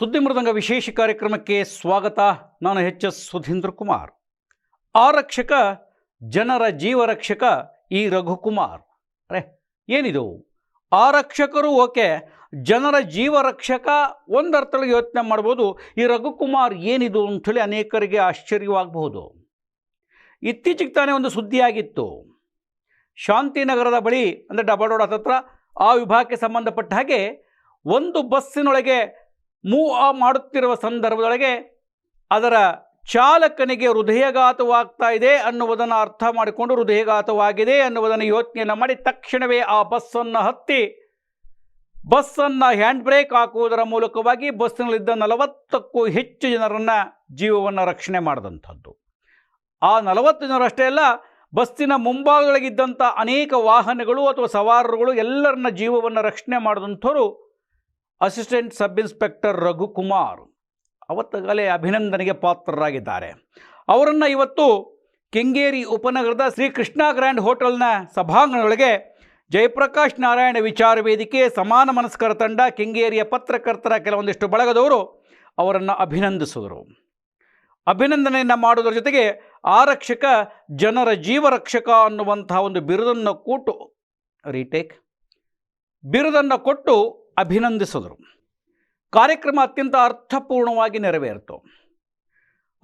ಸುದ್ದಿ ಮೃದಂಗ ವಿಶೇಷ ಕಾರ್ಯಕ್ರಮಕ್ಕೆ ಸ್ವಾಗತ. ನಾನು ಎಚ್ ಎಸ್ ಸುಧೀಂದ್ರ ಕುಮಾರ್. ಆರಕ್ಷಕ, ಜನರ ಜೀವರಕ್ಷಕ ಈ ರಘುಕುಮಾರ್. ಅರೆ, ಏನಿದು? ಆರಕ್ಷಕರು ಓಕೆ, ಜನರ ಜೀವರಕ್ಷಕ ಒಂದರ್ಥದಲ್ಲಿ ಯೋಚನೆ ಮಾಡ್ಬೋದು. ಈ ರಘುಕುಮಾರ್ ಏನಿದು ಅಂಥೇಳಿ ಅನೇಕರಿಗೆ ಆಶ್ಚರ್ಯವಾಗಬಹುದು. ಇತ್ತೀಚೆಗೆ ತಾನೇ ಒಂದು ಸುದ್ದಿಯಾಗಿತ್ತು. ಶಾಂತಿನಗರದ ಬಳಿ ಅಂದರೆ ಡಬಲ್ ರೋಡ್ ಹತ್ರ ಆ ವಿಭಾಗಕ್ಕೆ ಸಂಬಂಧಪಟ್ಟ ಹಾಗೆ ಒಂದು ಬಸ್ಸಿನೊಳಗೆ ಮೂವ್ ಆ ಮಾಡುತ್ತಿರುವ ಸಂದರ್ಭದೊಳಗೆ ಅದರ ಚಾಲಕನಿಗೆ ಹೃದಯಘಾತವಾಗ್ತಾ ಇದೆ ಅನ್ನುವುದನ್ನು ಅರ್ಥ ಮಾಡಿಕೊಂಡು ಹೃದಯಘಾತವಾಗಿದೆ ಅನ್ನುವುದನ್ನು ಯೋಚನೆಯನ್ನು ಮಾಡಿ ತಕ್ಷಣವೇ ಆ ಬಸ್ಸನ್ನು ಹತ್ತಿ ಬಸ್ಸನ್ನು ಹ್ಯಾಂಡ್ ಬ್ರೇಕ್ ಹಾಕುವುದರ ಮೂಲಕವಾಗಿ ಬಸ್ಸಿನಲ್ಲಿದ್ದ ನಲವತ್ತಕ್ಕೂ ಹೆಚ್ಚು ಜನರನ್ನು ಜೀವವನ್ನು ರಕ್ಷಣೆ ಮಾಡಿದಂಥದ್ದು. ಆ ನಲವತ್ತು ಜನರಷ್ಟೇ ಅಲ್ಲ, ಬಸ್ಸಿನ ಮುಂಭಾಗದೊಳಗಿದ್ದಂಥ ಅನೇಕ ವಾಹನಗಳು ಅಥವಾ ಸವಾರರುಗಳು ಎಲ್ಲರನ್ನ ಜೀವವನ್ನು ರಕ್ಷಣೆ ಮಾಡಿದಂಥವ್ರು ಅಸಿಸ್ಟೆಂಟ್ ಸಬ್ ಇನ್ಸ್ಪೆಕ್ಟರ್ ರಘುಕುಮಾರ್ ಅವತ್ತಗಲೇ ಅಭಿನಂದನೆಗೆ ಪಾತ್ರರಾಗಿದ್ದಾರೆ. ಅವರನ್ನು ಇವತ್ತು ಕೆಂಗೇರಿ ಉಪನಗರದ ಶ್ರೀ ಕೃಷ್ಣ ಗ್ರ್ಯಾಂಡ್ ಹೋಟೆಲ್ನ ಸಭಾಂಗಣದೊಳಗೆ ಜಯಪ್ರಕಾಶ್ ನಾರಾಯಣ ವಿಚಾರ ವೇದಿಕೆ, ಸಮಾನ ಮನಸ್ಕರ ತಂಡ, ಕೆಂಗೇರಿಯ ಪತ್ರಕರ್ತರ ಕೆಲವೊಂದಿಷ್ಟು ಬಳಗದವರು ಅವರನ್ನು ಅಭಿನಂದಿಸಿದರು. ಅಭಿನಂದನೆಯನ್ನು ಮಾಡುವುದರ ಜೊತೆಗೆ ಆರಕ್ಷಕ, ಜನರ ಜೀವರಕ್ಷಕ ಅನ್ನುವಂತಹ ಒಂದು ಬಿರುದನ್ನು ಕೊಟ್ಟು ರೀಟೇಕ್ ಬಿರುದನ್ನು ಕೊಟ್ಟು ಅಭಿನಂದಿಸಿದರು. ಕಾರ್ಯಕ್ರಮ ಅತ್ಯಂತ ಅರ್ಥಪೂರ್ಣವಾಗಿ ನೆರವೇರಿತು.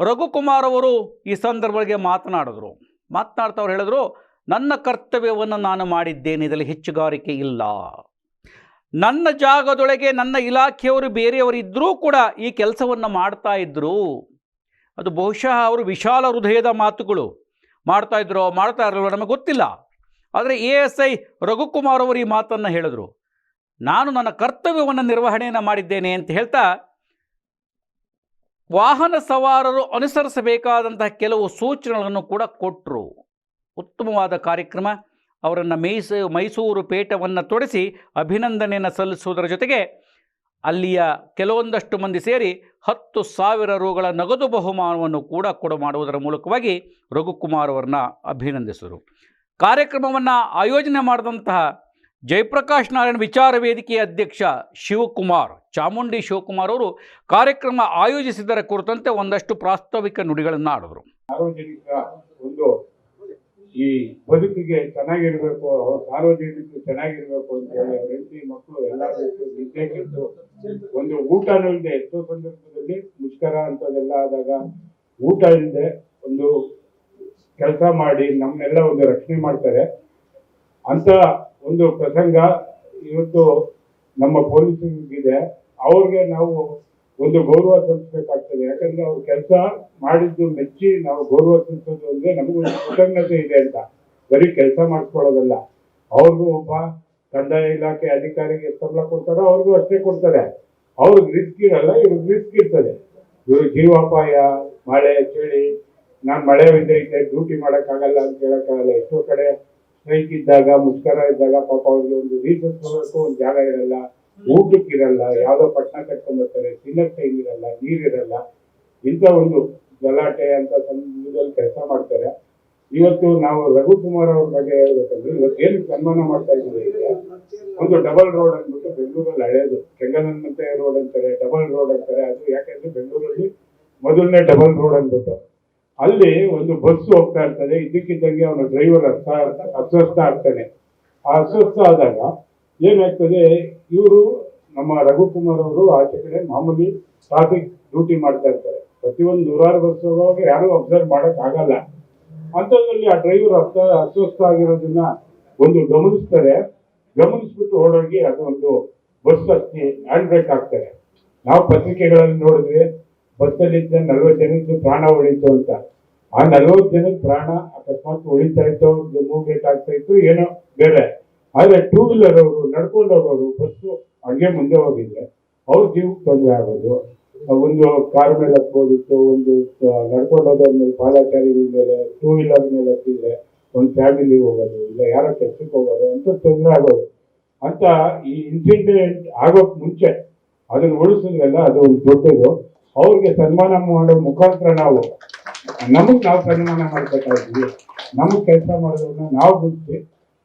ರಘುಕುಮಾರ್ ಅವರು ಈ ಸಂದರ್ಭಗಳಿಗೆ ಮಾತನಾಡಿದರು. ಮಾತನಾಡ್ತಾ ಅವ್ರು ಹೇಳಿದ್ರು, ನನ್ನ ಕರ್ತವ್ಯವನ್ನು ನಾನು ಮಾಡಿದ್ದೇನೆ, ಇದರಲ್ಲಿ ಹೆಚ್ಚುಗಾರಿಕೆ ಇಲ್ಲ. ನನ್ನ ಜಾಗದೊಳಗೆ ನನ್ನ ಇಲಾಖೆಯವರು ಬೇರೆಯವರು ಇದ್ದರೂ ಕೂಡ ಈ ಕೆಲಸವನ್ನು ಮಾಡ್ತಾ ಇದ್ದರು ಅದು ಬಹುಶಃ ಅವರು ವಿಶಾಲ ಹೃದಯದ ಮಾತುಗಳು. ಮಾಡ್ತಾ ಇದ್ರೋ, ಮಾಡ್ತಾ ಇರಲಿಲ್ಲ ನಮಗೆ ಗೊತ್ತಿಲ್ಲ. ಆದರೆ ಎ ಎಸ್ ಐ ರಘುಕುಮಾರ್ ಅವರು ಈ ಮಾತನ್ನು ಹೇಳಿದರು. ನಾನು ನನ್ನ ಕರ್ತವ್ಯವನ್ನು ನಿರ್ವಹಣೆಯನ್ನು ಮಾಡಿದ್ದೇನೆ ಅಂತ ಹೇಳ್ತಾ ವಾಹನ ಸವಾರರು ಅನುಸರಿಸಬೇಕಾದಂತಹ ಕೆಲವು ಸೂಚನೆಗಳನ್ನು ಕೂಡ ಕೊಟ್ಟರು ಉತ್ತಮವಾದ ಕಾರ್ಯಕ್ರಮ. ಅವರನ್ನು ಮೈಸ, ಮೈಸೂರು ಪೇಟವನ್ನು ತೊಡಿಸಿ ಅಭಿನಂದನೆಯನ್ನು ಸಲ್ಲಿಸುವುದರ ಜೊತೆಗೆ ಅಲ್ಲಿಯ ಕೆಲವೊಂದಷ್ಟು ಮಂದಿ ಸೇರಿ ಹತ್ತು ಸಾವಿರ ರುಗಳ ನಗದು ಬಹುಮಾನವನ್ನು ಕೂಡ ಕೊಡ ಮಾಡುವುದರ ಮೂಲಕವಾಗಿ ರಘುಕುಮಾರ್ ಅವರನ್ನ ಅಭಿನಂದಿಸಿದರು. ಕಾರ್ಯಕ್ರಮವನ್ನು ಆಯೋಜನೆ ಮಾಡಿದಂತಹ ಜಯಪ್ರಕಾಶ್ ನಾರಾಯಣ ವಿಚಾರ ವೇದಿಕೆಯ ಅಧ್ಯಕ್ಷ ಶಿವಕುಮಾರ್, ಚಾಮುಂಡಿ ಶಿವಕುಮಾರ್ ಅವರು ಕಾರ್ಯಕ್ರಮ ಆಯೋಜಿಸಿದರ ಕುರಿತಂತೆ ಒಂದಷ್ಟು ಪ್ರಾಸ್ತಾವಿಕ ನುಡಿಗಳನ್ನು ಆಡಿದರು. ಸಾರ್ವಜನಿಕ ಒಂದು ಈ ಬದುಕಿಗೆ ಚೆನ್ನಾಗಿರ್ಬೇಕು ಸಾರ್ವಜನಿಕ ಚೆನ್ನಾಗಿರ್ಬೇಕು ಅಂತ ಹೇಳಿ ಮಕ್ಕಳು ಎಲ್ಲ ಬೇಕು ನಿದ್ದೆ ಕೆಟ್ಟು ಒಂದು ಊಟ ಇಲ್ಲದೆ ಎಷ್ಟೋ ಸಂದರ್ಭದಲ್ಲಿ ಮುಷ್ಕರ ಅಂತದೆಲ್ಲ ಆದಾಗ ಊಟ ಇಲ್ಲದೆ ಒಂದು ಕೆಲಸ ಮಾಡಿ ನಮ್ಮನ್ನೆಲ್ಲ ಒಂದು ರಕ್ಷಣೆ ಮಾಡ್ತಾರೆ. ಅಂತ ಒಂದು ಪ್ರಸಂಗ ಇವತ್ತು ನಮ್ಮ ಪೊಲೀಸರಿಗಿದೆ. ಅವ್ರಿಗೆ ನಾವು ಒಂದು ಗೌರವ ಸಲ್ಲಿಸಬೇಕಾಗ್ತದೆ. ಯಾಕಂದ್ರೆ ಅವ್ರ ಕೆಲಸ ಮಾಡಿದ್ದು ಮೆಚ್ಚಿ ನಾವು ಗೌರವ ಸಲ್ಲಿಸೋದು ಅಂದ್ರೆ ನಮಗೂ ಕೃತಜ್ಞತೆ ಇದೆ ಅಂತ. ಬರೀ ಕೆಲಸ ಮಾಡ್ಕೊಳ್ಳೋದಲ್ಲ. ಅವ್ರಿಗೂ ಒಬ್ಬ ಕಂದಾಯ ಇಲಾಖೆ ಅಧಿಕಾರಿಗೆ ಸಂಬಳ ಕೊಡ್ತಾರೋ ಅವ್ರಿಗೂ ಅಷ್ಟೇ ಕೊಡ್ತಾರೆ. ಅವ್ರಿಗೆ ರಿಸ್ಕ್ ಇರಲ್ಲ, ಇವ್ರಿಗೆ ರಿಸ್ಕ್ ಇರ್ತದೆ. ಇವ್ರ ಜೀವಾಪಾಯ, ಮಳೆ, ಚಳಿ, ನಾನ್ ಮಳೆ ಬಿದ್ದೈತೆ ಡ್ಯೂಟಿ ಮಾಡೋಕ್ಕಾಗಲ್ಲ ಅಂತ ಹೇಳೋಕ್ಕಾಗಲ್ಲ. ಎಷ್ಟೋ ಕಡೆ ಇದ್ದಾಗ ಮುಷ್ಕರ ಇದ್ದಾಗ ಪಾಪ ಅವ್ರಿಗೆ ಒಂದು ರೀಸನ್ ತಗೋಬೇಕು ಒಂದು ಜಾಗ ಇರಲ್ಲ, ಊಟಕ್ಕೆ ಇರಲ್ಲ, ಯಾವ್ದೋ ಪಟ್ಟಣ ಕಟ್ಕೊಂಡ್ ಬರ್ತಾರೆ ತಿನ್ನಕ್ ಟೈಮ್ ಇರಲ್ಲ ನೀರಿರಲ್ಲ ಇಂಥ ಒಂದು ಗಲಾಟೆ ಅಂತ ಸಂದರ್ಭದಲ್ಲಿ ಕೆಲಸ ಮಾಡ್ತಾರೆ. ಇವತ್ತು ನಾವು ರಘುಕುಮಾರ್ ಅವ್ರ ಬಗ್ಗೆ ಹೇಳ್ಬೇಕಂದ್ರೆ, ಇವತ್ತು ಏನು ಸನ್ಮಾನ ಮಾಡ್ತಾ ಇದ್ದೀವಿ ಈಗ? ಒಂದು ಡಬಲ್ ರೋಡ್ ಅಂದ್ಬಿಟ್ಟು ಬೆಂಗಳೂರಲ್ಲಿ ಹಳೆಯದು ಕೆಂಗನಂತೆ ರೋಡ್ ಅಂತಾರೆ ಡಬಲ್ ರೋಡ್ ಅಂತಾರೆ. ಅದು ಯಾಕೆಂದ್ರೆ ಬೆಂಗಳೂರಲ್ಲಿ ಮೊದಲನೇ ಡಬಲ್ ರೋಡ್ ಅಂದ್ಬಿಟ್ಟು. ಅಲ್ಲಿ ಒಂದು ಬಸ್ ಹೋಗ್ತಾ ಇರ್ತದೆ ಇದಕ್ಕಿದ್ದಂಗೆ ಅವನ ಡ್ರೈವರ್ ಅರ್ಥ ಅಸ್ವಸ್ಥ ಆಗ್ತಾನೆ. ಆ ಅಸ್ವಸ್ಥ ಆದಾಗ ಏನಾಗ್ತದೆ, ಇವರು ನಮ್ಮ ರಘುಕುಮಾರ್ ಅವರು ಆಚೆ ಕಡೆ ಮಾಮೂಲಿ ಟ್ರಾಫಿಕ್ ಡ್ಯೂಟಿ ಮಾಡ್ತಾ ಇರ್ತಾರೆ. ಪ್ರತಿಯೊಂದು ನೂರಾರು ಬಸ್ ಹೋಗುವಾಗ ಯಾರು ಅಬ್ಸರ್ವ್ ಮಾಡಕ್ ಆಗಲ್ಲ. ಅಂಥದ್ರಲ್ಲಿ ಆ ಡ್ರೈವರ್ ಅರ್ಥ ಅಸ್ವಸ್ಥ ಆಗಿರೋದನ್ನ ಒಂದು ಗಮನಿಸ್ತಾರೆ. ಗಮನಿಸ್ಬಿಟ್ಟು ಓಡೋಗಿ ಅದೊಂದು ಬಸ್ ಹತ್ತಿ ಹ್ಯಾಂಡ್ ಬ್ರೇಕ್ ಆಗ್ತಾರೆ ನಾವು ಪತ್ರಿಕೆಗಳಲ್ಲಿ ನೋಡಿದ್ವಿ ಬಸ್ಸಲ್ಲಿದ್ದ ನಲ್ವತ್ತು ಜನಕ್ಕೆ ಪ್ರಾಣ ಉಳಿತು ಅಂತ. ಆ ನಲ್ವತ್ತು ಜನಕ್ಕೆ ಪ್ರಾಣ ಅಕಸ್ಮಾತ್ ಉಳಿತಾ ಇತ್ತು ಮೂವ್ಮೆಂಟ್ ಆಗ್ತಾ ಇತ್ತು, ಏನೋ ಬೇರೆ. ಆದರೆ ಟೂ ವೀಲರ್ ಅವರು ನಡ್ಕೊಂಡು ಹೋಗೋರು ಬಸ್ಸು ಹಂಗೆ ಮುಂದೆ ಹೋಗಿದ್ರೆ ಅವ್ರ ಜೀವಕ್ಕೆ ತೊಂದರೆ ಆಗೋದು. ಒಂದು ಕಾರ್ ಮೇಲೆ ಹತ್ಬೋದಿತ್ತು ಒಂದು ನಡ್ಕೊಂಡು ಹೋದವ್ರ ಮೇಲೆ ಪಾದಾಚಾರಿಗಳ ಮೇಲೆ ಟೂ ವೀಲರ್ ಮೇಲೆ ಹತ್ತಿದ್ರೆ ಒಂದು ಫ್ಯಾಮಿಲಿ ಹೋಗೋದು, ಇಲ್ಲ ಯಾರೋ ಕೆಲ್ಸಕ್ಕೆ ಹೋಗೋದು ಅಂತ ತೊಂದರೆ ಆಗೋದು. ಅಂತ ಈ ಇನ್ಸಿಡೆಂಟ್ ಆಗೋಕ್ ಮುಂಚೆ ಅದನ್ನ ಉಳಿಸಿದ್ರಲ್ಲ ಅದು ಒಂದು ದೊಡ್ಡದು. ಅವ್ರಿಗೆ ಸನ್ಮಾನ ಮಾಡೋ ಮುಖಾಂತರ ನಾವು ನಮಗೆ ನಾವು ಸನ್ಮಾನ ನಮಗೆ ನಮಗ್ ಕೆಲಸ ಮಾಡೋದನ್ನ ನಾವು ಗುರುತಿಸಿ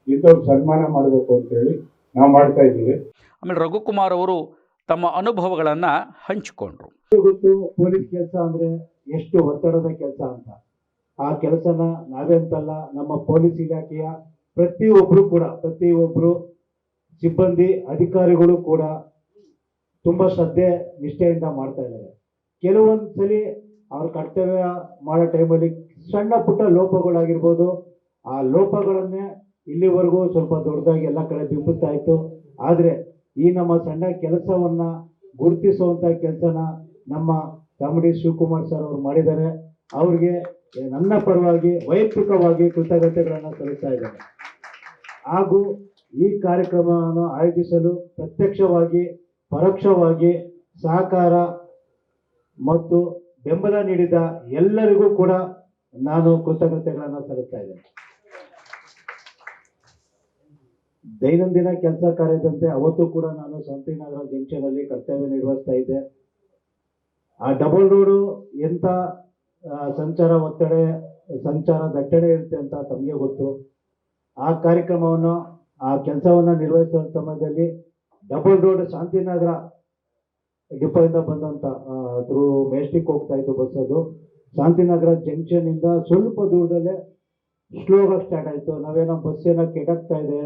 ಇಂಥವ್ರು ಸನ್ಮಾನ ಮಾಡಬೇಕು ಅಂತೇಳಿ ನಾವು ಮಾಡ್ತಾ ಇದ್ದೀವಿ. ಆಮೇಲೆ ರಘುಕುಮಾರ್ ಅವರು ತಮ್ಮ ಅನುಭವಗಳನ್ನ ಹಂಚಿಕೊಂಡ್ರು. ಗೊತ್ತು ಪೊಲೀಸ್ ಕೆಲಸ ಅಂದ್ರೆ ಎಷ್ಟು ಒತ್ತಡದ ಕೆಲಸ ಅಂತ. ಆ ಕೆಲಸನ ನಾವೆಂತಲ್ಲ ನಮ್ಮ ಪೊಲೀಸ್ ಇಲಾಖೆಯ ಪ್ರತಿಯೊಬ್ರು ಕೂಡ ಪ್ರತಿಯೊಬ್ರು ಸಿಬ್ಬಂದಿ ಅಧಿಕಾರಿಗಳು ಕೂಡ ತುಂಬಾ ಶ್ರದ್ಧೆ ನಿಷ್ಠೆಯಿಂದ ಮಾಡ್ತಾ ಇದ್ದಾರೆ. ಕೆಲವೊಂದು ಸಲಿ ಅವ್ರ ಕರ್ತವ್ಯ ಮಾಡೋ ಟೈಮಲ್ಲಿ ಸಣ್ಣ ಪುಟ್ಟ ಲೋಪಗಳಾಗಿರ್ಬೋದು. ಆ ಲೋಪಗಳನ್ನೇ ಇಲ್ಲಿವರೆಗೂ ಸ್ವಲ್ಪ ದೊಡ್ಡದಾಗಿ ಎಲ್ಲ ಕಡೆ ಬಿಂಬಿಸ್ತಾ ಇತ್ತು. ಆದರೆ ಈ ನಮ್ಮ ಸಣ್ಣ ಕೆಲಸವನ್ನು ಗುರುತಿಸುವಂಥ ಕೆಲಸನ ನಮ್ಮ ಕಾಮಿಡಿ ಶಿವಕುಮಾರ್ ಸರ್ ಅವರು ಮಾಡಿದ್ದಾರೆ. ಅವ್ರಿಗೆ ನನ್ನ ಪರವಾಗಿ ವೈಯಕ್ತಿಕವಾಗಿ ಕೃತಜ್ಞತೆಗಳನ್ನು ಸಲ್ಲಿಸ್ತಾ ಇದ್ದಾರೆ ಹಾಗೂ ಈ ಕಾರ್ಯಕ್ರಮವನ್ನು ಆಯೋಜಿಸಲು ಪ್ರತ್ಯಕ್ಷವಾಗಿ, ಪರೋಕ್ಷವಾಗಿ ಸಹಕಾರ ಮತ್ತು ಬೆಂಬಲ ನೀಡಿದ ಎಲ್ಲರಿಗೂ ಕೂಡ ನಾನು ಕೃತಜ್ಞತೆಗಳನ್ನು ಸಲ್ಲಿಸ್ತಾ ಇದ್ದೇನೆ. ದೈನಂದಿನ ಕೆಲಸ ಕಾರ್ಯದಂತೆ ಅವತ್ತು ಕೂಡ ನಾನು ಶಾಂತಿನಗರ ಜಂಕ್ಷನ್ ಅಲ್ಲಿ ಕರ್ತವ್ಯ ನಿರ್ವಹಿಸ್ತಾ ಇದ್ದೆ. ಆ ಡಬಲ್ ರೋಡು ಎಂತ ಸಂಚಾರ ಒತ್ತಡ, ಸಂಚಾರ ದಟ್ಟಣೆ ಇರುತ್ತೆ ಅಂತ ತಮಗೆ ಗೊತ್ತು. ಆ ಕಾರ್ಯಕ್ರಮವನ್ನು, ಆ ಕೆಲಸವನ್ನು ನಿರ್ವಹಿಸುವ ಸಮಯದಲ್ಲಿ ಡಬಲ್ ರೋಡ್ ಶಾಂತಿನಗರ ಡಿಪೋಯಿಂದ ಬಂದಂತ ಥ್ರೂ ಮೇಸ್ಟಿಕ್ ಹೋಗ್ತಾ ಇತ್ತು ಬಸ್ ಅದು. ಶಾಂತಿನಗರ ಜಂಕ್ಷನ್ ಇಂದ ಸ್ವಲ್ಪ ದೂರದಲ್ಲೇ ಸ್ಲೋ ಆಗಿ ಸ್ಟಾರ್ಟ್ ಆಯ್ತು. ನಾವೇನೋ ಬಸ್ ಏನೋ ಕೆಡಕ್ತಾ ಇದೆ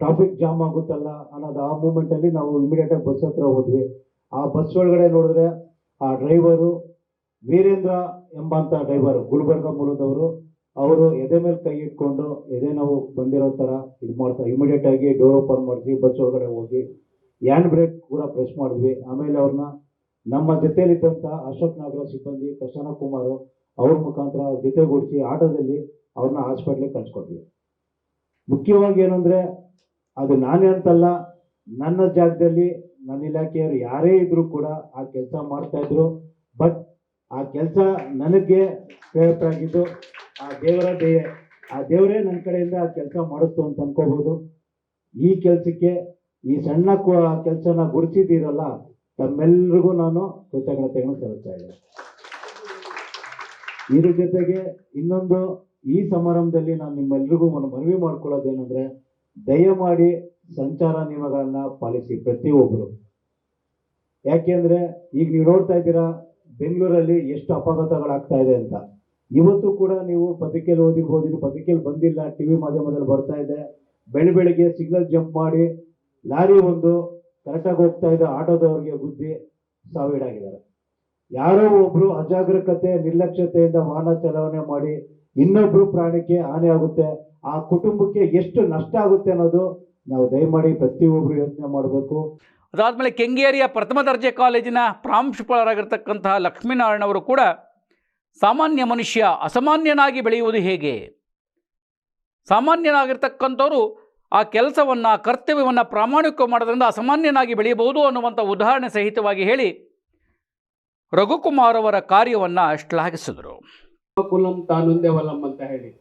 ಟ್ರಾಫಿಕ್ ಜಾಮ್ ಆಗುತ್ತಲ್ಲ ಅನ್ನೋದು ಆ ಮೂಮೆಂಟ್ ಅಲ್ಲಿ ನಾವು ಇಮಿಡಿಯೇಟ್ ಆಗಿ ಬಸ್ ಹತ್ರ ಹೋದ್ವಿ. ಆ ಬಸ್ ಒಳಗಡೆ ನೋಡಿದ್ರೆ ಆ ಡ್ರೈವರು ವೀರೇಂದ್ರ ಎಂಬಂತ ಡ್ರೈವರ್ ಗುಲ್ಬರ್ಗ ಮೂಲದವರು, ಅವರು ಎದೆ ಮೇಲೆ ಕೈ ಇಟ್ಕೊಂಡು ಎದೆ ನಾವು ಬಂದಿರೋ ತರ ಇದು ಮಾಡ್ತಾ ಇಮಿಡಿಯೇಟ್ ಆಗಿ ಡೋರ್ ಓಪನ್ ಮಾಡಿಸಿ ಬಸ್ ಒಳಗಡೆ ಹೋಗಿ ಹ್ಯಾಂಡ್ ಬ್ರೇಕ್ ಕೂಡ ಪ್ರೆಸ್ ಮಾಡಿದ್ವಿ. ಆಮೇಲೆ ಅವ್ರನ್ನ ನಮ್ಮ ಜೊತೆಯಲ್ಲಿದ್ದಂತ ಅಶೋಕ್ ನಾಗರಾಜ್ ಸಿಬ್ಬಂದಿ, ಪ್ರಸನ್ನ ಕುಮಾರ್ ಅವ್ರ ಮುಖಾಂತರ ಜೊತೆಗೂಡಿಸಿ ಆಟೋದಲ್ಲಿ ಅವ್ರನ್ನ ಹಾಸ್ಪಿಟ್ಲಿಗೆ ಕಳ್ಸ್ಕೊಟ್ವಿ. ಮುಖ್ಯವಾಗಿ ಏನಂದ್ರೆ, ಅದು ನಾನೇ ಅಂತಲ್ಲ, ನನ್ನ ಜಾಗದಲ್ಲಿ ನನ್ನ ಇಲಾಖೆಯವರು ಯಾರೇ ಇದ್ರು ಕೂಡ ಆ ಕೆಲಸ ಮಾಡ್ತಾ ಇದ್ರು. ಬಟ್ ಆ ಕೆಲಸ ನನಗೆ ಪ್ರೇರಿತರಾಗಿದ್ದು ಆ ದೇವರ ದೇ ಆ ದೇವರೇ ನನ್ನ ಕಡೆಯಿಂದ ಆ ಕೆಲಸ ಮಾಡಿಸ್ತು ಅಂತ ಅನ್ಕೋಬಹುದು. ಈ ಕೆಲಸಕ್ಕೆ ಈ ಸಣ್ಣ ಕೆಲಸನ ಗುರುತಿದ್ದೀರಲ್ಲ, ತಮ್ಮೆಲ್ರಿಗೂ ನಾನು ಕೃತಜ್ಞತೆಗಳನ್ನು ಸಲ್ಲಿಸ್ತಾ ಇದ್ದೇನೆ. ಇದ್ರ ಜೊತೆಗೆ ಇನ್ನೊಂದು, ಈ ಸಮಾರಂಭದಲ್ಲಿ ನಾನು ನಿಮ್ಮೆಲ್ರಿಗೂ ಒಂದು ಮನವಿ ಮಾಡ್ಕೊಳ್ಳೋದೇನೆಂದ್ರೆ, ದಯಮಾಡಿ ಸಂಚಾರ ನಿಯಮಗಳನ್ನ ಪಾಲಿಸಿ ಪ್ರತಿಯೊಬ್ಬರು. ಯಾಕೆಂದ್ರೆ ಈಗ ನೀವು ನೋಡ್ತಾ ಇದ್ದೀರಾ, ಬೆಂಗಳೂರಲ್ಲಿ ಎಷ್ಟು ಅಪಘಾತಗಳಾಗ್ತಾ ಇದೆ ಅಂತ. ಇವತ್ತು ಕೂಡ ನೀವು ಪತ್ರಿಕೆಯಲ್ಲಿ ಓದಿರ್ಬೋದು ಪತ್ರಿಕೆಯಲ್ಲಿ ಬಂದಿಲ್ಲ, ಟಿವಿ ಮಾಧ್ಯಮದಲ್ಲಿ ಬರ್ತಾ ಇದೆ. ಬೆಳಿ ಬೆಳಿಗ್ಗೆ ಸಿಗ್ನಲ್ ಜಂಪ್ ಮಾಡಿ ಲಾರಿ ಒಂದು ಕರೆಕ್ಟಾಗಿ ಹೋಗ್ತಾ ಇದ್ದ ಆಟೋದವ್ರಿಗೆ ಗುದ್ದಿ ಸಾವಿಡಾಗಿದ್ದಾರೆ ಯಾರೋ ಒಬ್ರು ಅಜಾಗರೂಕತೆ, ನಿರ್ಲಕ್ಷ್ಯತೆಯಿಂದ ವಾಹನ ಚಲಾವಣೆ ಮಾಡಿ ಇನ್ನೊಬ್ರು ಪ್ರಾಣಕ್ಕೆ ಹಾನಿ ಆಗುತ್ತೆ, ಆ ಕುಟುಂಬಕ್ಕೆ ಎಷ್ಟು ನಷ್ಟ ಆಗುತ್ತೆ ಅನ್ನೋದು ನಾವು ದಯಮಾಡಿ ಪ್ರತಿಯೊಬ್ರು ಯೋಚನೆ ಮಾಡಬೇಕು. ಅದಾದಮೇಲೆ ಕೆಂಗೇರಿಯ ಪ್ರಥಮ ದರ್ಜೆ ಕಾಲೇಜಿನ ಪ್ರಾಂಶುಪಾಲರಾಗಿರ್ತಕ್ಕಂತಹ ಲಕ್ಷ್ಮೀನಾರಾಯಣ ಅವರು ಕೂಡ ಸಾಮಾನ್ಯ ಮನುಷ್ಯ, ಅಸಾಮಾನ್ಯನಾಗಿ ಬೆಳೆಯುವುದು ಹೇಗೆ? ಸಾಮಾನ್ಯನಾಗಿರ್ತಕ್ಕಂಥವ್ರು ಆ ಕೆಲಸವನ್ನು, ಕರ್ತವ್ಯವನ್ನು ಪ್ರಾಮಾಣಿಕ ಮಾಡೋದ್ರಿಂದ ಅಸಾಮಾನ್ಯನಾಗಿ ಬೆಳೆಯಬಹುದು ಅನ್ನುವಂಥ ಉದಾಹರಣೆ ಸಹಿತವಾಗಿ ಹೇಳಿ ರಘುಕುಮಾರ್ ಅವರ ಕಾರ್ಯವನ್ನು ಶ್ಲಾಘಿಸಿದರು. ಕುಲಂ ತಾನೊಂದೇ ವಲಂ ಅಂತ ಹೇಳಿ.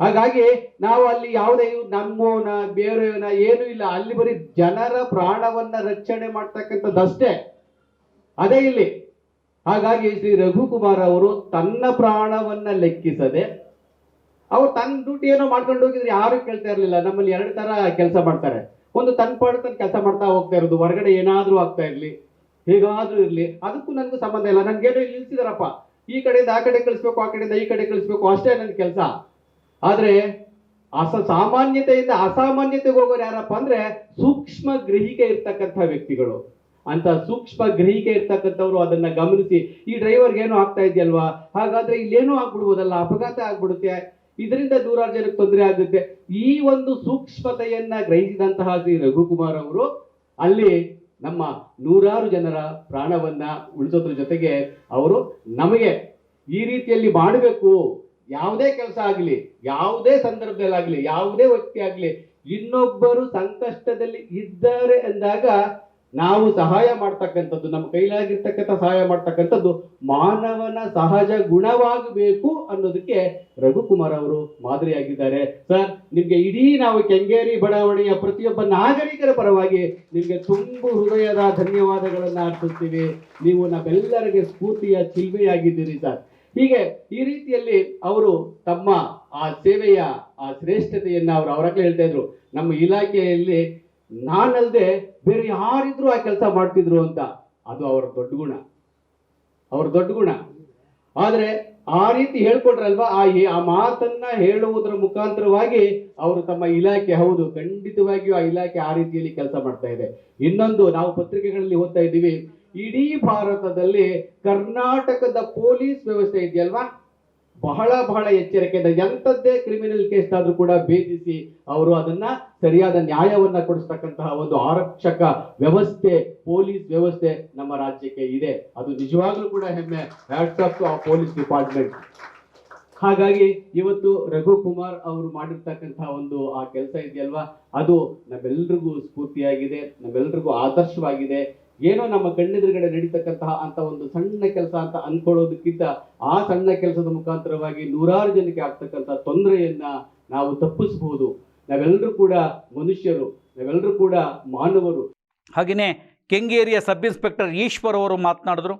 ಹಾಗಾಗಿ ನಾವು ಅಲ್ಲಿ ಯಾವುದೇ ನಮ್ಮೋನ, ಬೇರೆಯವನ ಏನು ಇಲ್ಲ. ಅಲ್ಲಿ ಬರೀ ಜನರ ಪ್ರಾಣವನ್ನ ರಕ್ಷಣೆ ಮಾಡ್ತಕ್ಕಂಥದ್ದಷ್ಟೇ ಅದೇ ಇಲ್ಲಿ. ಹಾಗಾಗಿ ಶ್ರೀ ರಘುಕುಮಾರ್ ಅವರು ತನ್ನ ಪ್ರಾಣವನ್ನ ಲೆಕ್ಕಿಸದೆ ಅವ್ರು ತನ್ನ ಡ್ಯೂಟಿ ಏನೋ ಮಾಡ್ಕೊಂಡು ಹೋಗಿದ್ರೆ ಯಾರು ಕೇಳ್ತಾ ಇರಲಿಲ್ಲ. ನಮ್ಮಲ್ಲಿ ಎರಡು ತರ ಕೆಲಸ ಮಾಡ್ತಾರೆ. ಒಂದು ತನ್ನ ಪಾಡು ತನ್ನ ಕೆಲಸ ಮಾಡ್ತಾ ಹೋಗ್ತಾ ಇರೋದು. ಹೊರಗಡೆ ಏನಾದ್ರೂ ಆಗ್ತಾ ಇರ್ಲಿ, ಹೇಗಾದ್ರೂ ಇರ್ಲಿ, ಅದಕ್ಕೂ ನನಗೂ ಸಂಬಂಧ ಇಲ್ಲ. ನನ್ಗೇನೋ ನಿಲ್ಸಿದಾರಪ್ಪ. ಈ ಕಡೆಯಿಂದ ಆ ಕಡೆ ಕಳಿಸ್ಬೇಕು, ಆ ಕಡೆಯಿಂದ ಈ ಕಡೆ ಕಳಿಸ್ಬೇಕು, ಅಷ್ಟೇ ನನ್ನ ಕೆಲಸ. ಆದ್ರೆ ಅಸ ಸಾಮಾನ್ಯತೆಯಿಂದ ಅಸಾಮಾನ್ಯತೆಗೆ ಹೋಗೋರು ಯಾರಪ್ಪ ಅಂದ್ರೆ ಸೂಕ್ಷ್ಮ ಗ್ರಹಿಕೆ ಇರ್ತಕ್ಕಂಥ ವ್ಯಕ್ತಿಗಳು. ಅಂತ ಸೂಕ್ಷ್ಮ ಗ್ರಹಿಕೆ ಇರ್ತಕ್ಕಂಥವ್ರು ಅದನ್ನ ಗಮನಿಸಿ, ಈ ಡ್ರೈವರ್ಗೆ ಏನೋ ಆಗ್ತಾ ಇದೆಯಲ್ವಾ? ಹಾಗಾದ್ರೆ ಇಲ್ಲೇನೂ ಆಗ್ಬಿಡ್ಬೋದಲ್ಲ? ಅಪಘಾತ ಆಗ್ಬಿಡುತ್ತೆ. ಇದರಿಂದ ನೂರಾರು ಜನಕ್ಕೆ ತೊಂದರೆ ಆಗುತ್ತೆ. ಈ ಒಂದು ಸೂಕ್ಷ್ಮತೆಯನ್ನ ಗ್ರಹಿಸಿದಂತಹ ಶ್ರೀ ರಘುಕುಮಾರ್ ಅವರು ಅಲ್ಲಿ ನಮ್ಮ ನೂರಾರು ಜನರ ಪ್ರಾಣವನ್ನ ಉಳಿಸೋದ್ರ ಜೊತೆಗೆ ಅವರು ನಮಗೆ ಈ ರೀತಿಯಲ್ಲಿ ಮಾಡಬೇಕು. ಯಾವುದೇ ಕೆಲಸ ಆಗಲಿ, ಯಾವುದೇ ಸಂದರ್ಭದಲ್ಲಾಗಲಿ ಯಾವುದೇ ವ್ಯಕ್ತಿ ಆಗಲಿ, ಇನ್ನೊಬ್ಬರು ಸಂಕಷ್ಟದಲ್ಲಿ ಇದ್ದಾರೆ ಎಂದಾಗ ನಾವು ಸಹಾಯ ಮಾಡ್ತಕ್ಕಂಥದ್ದು, ನಮ್ಮ ಕೈಲಾಗಿರ್ತಕ್ಕಂಥ ಸಹಾಯ ಮಾಡ್ತಕ್ಕಂಥದ್ದು ಮಾನವನ ಸಹಜ ಗುಣವಾಗಬೇಕು ಅನ್ನೋದಕ್ಕೆ ರಘುಕುಮಾರ್ ಅವರು ಮಾದರಿಯಾಗಿದ್ದಾರೆ. ಸರ್, ನಿಮ್ಗೆ ಇಡೀ ನಾವು ಕೆಂಗೇರಿ ಬಡಾವಣೆಯ ಪ್ರತಿಯೊಬ್ಬ ನಾಗರಿಕರ ಪರವಾಗಿ ನಿಮ್ಗೆ ತುಂಬು ಹೃದಯದ ಧನ್ಯವಾದಗಳನ್ನು ಅರ್ಪಿಸ್ತೀವಿ. ನೀವು ನಮ್ಮೆಲ್ಲರಿಗೆ ಸ್ಫೂರ್ತಿಯ ಚಿಲ್ಮೆಯಾಗಿದ್ದೀರಿ ಸರ್. ಹೀಗೆ ಈ ರೀತಿಯಲ್ಲಿ ಅವರು ತಮ್ಮ ಆ ಸೇವೆಯ, ಆ ಶ್ರೇಷ್ಠತೆಯನ್ನು ಅವರು ಅವರಾಗಲೇ ಹೇಳ್ತಾ ಇದ್ರು. ನಮ್ಮ ಇಲಾಖೆಯಲ್ಲಿ ನಾನಲ್ದೆ ಬೇರೆ ಯಾರಿದ್ರು ಆ ಕೆಲಸ ಮಾಡ್ತಿದ್ರು ಅಂತ, ಅದು ಅವರ ದೊಡ್ಡ ಗುಣ. ಅವ್ರ ದೊಡ್ಡ ಗುಣ. ಆದ್ರೆ ಆ ರೀತಿ ಹೇಳ್ಕೊಟ್ರಲ್ವಾ, ಆ ಆ ಮಾತನ್ನ ಹೇಳುವುದರ ಮುಖಾಂತರವಾಗಿ ಅವರು ತಮ್ಮ ಇಲಾಖೆ, ಹೌದು, ಖಂಡಿತವಾಗಿಯೂ ಆ ಇಲಾಖೆ ಆ ರೀತಿಯಲ್ಲಿ ಕೆಲಸ ಮಾಡ್ತಾ ಇದೆ. ಇನ್ನೊಂದು, ನಾವು ಪತ್ರಿಕೆಗಳಲ್ಲಿ ಓದ್ತಾ ಇದ್ದೀವಿ, ಇಡೀ ಭಾರತದಲ್ಲಿ ಕರ್ನಾಟಕದ ಪೊಲೀಸ್ ವ್ಯವಸ್ಥೆ ಇದೆಯಲ್ವಾ? ಬಹಳ ಬಹಳ ಎಚ್ಚರಿಕೆಯಿಂದ ಎಂಥದ್ದೇ ಕ್ರಿಮಿನಲ್ ಕೇಸ್ ಆದ್ರೂ ಕೂಡ ಭೇದಿಸಿ ಅವರು ಅದನ್ನ ಸರಿಯಾದ ನ್ಯಾಯವನ್ನ ಕೊಡಿಸ್ತಕ್ಕಂತಹ ಒಂದು ಆರಕ್ಷಕ ವ್ಯವಸ್ಥೆ, ಪೊಲೀಸ್ ವ್ಯವಸ್ಥೆ ನಮ್ಮ ರಾಜ್ಯಕ್ಕೆ ಇದೆ. ಅದು ನಿಜವಾಗ್ಲೂ ಕೂಡ ಹೆಮ್ಮೆ. ಆಫ್ ಪೊಲೀಸ್ ಡಿಪಾರ್ಟ್ಮೆಂಟ್ ಹಾಗಾಗಿ ಇವತ್ತು ರಘುಕುಮಾರ್ ಅವರು ಮಾಡಿರ್ತಕ್ಕಂತಹ ಒಂದು ಆ ಕೆಲಸ ಇದೆಯಲ್ವಾ? ಅದು ನಮ್ಮೆಲ್ರಿಗೂ ಸ್ಫೂರ್ತಿಯಾಗಿದೆ. ನಮ್ಮೆಲ್ರಿಗೂ ಆದರ್ಶವಾಗಿದೆ. ಏನೋ ನಮ್ಮ ಕಣ್ಣೆದುರುಗಡೆ ನಡೀತಕ್ಕಂತಹ ಅಂತ ಒಂದು ಸಣ್ಣ ಕೆಲಸ ಅಂತ ಅನ್ಕೊಳ್ಳೋದಕ್ಕಿಂತ ಆ ಸಣ್ಣ ಕೆಲಸದ ಮುಖಾಂತರವಾಗಿ ನೂರಾರು ಜನಕ್ಕೆ ಆಗ್ತಕ್ಕಂಥ ತೊಂದರೆಯನ್ನ ನಾವು ತಪ್ಪಿಸಬಹುದು. ನಾವೆಲ್ಲರೂ ಕೂಡ ಮನುಷ್ಯರು, ನಾವೆಲ್ಲರೂ ಕೂಡ ಮಾನವರು. ಹಾಗೆಯೇ ಕೆಂಗೇರಿಯ ಸಬ್ ಇನ್ಸ್ಪೆಕ್ಟರ್ ಈಶ್ವರ್ ಅವರು ಮಾತನಾಡಿದ್ರು,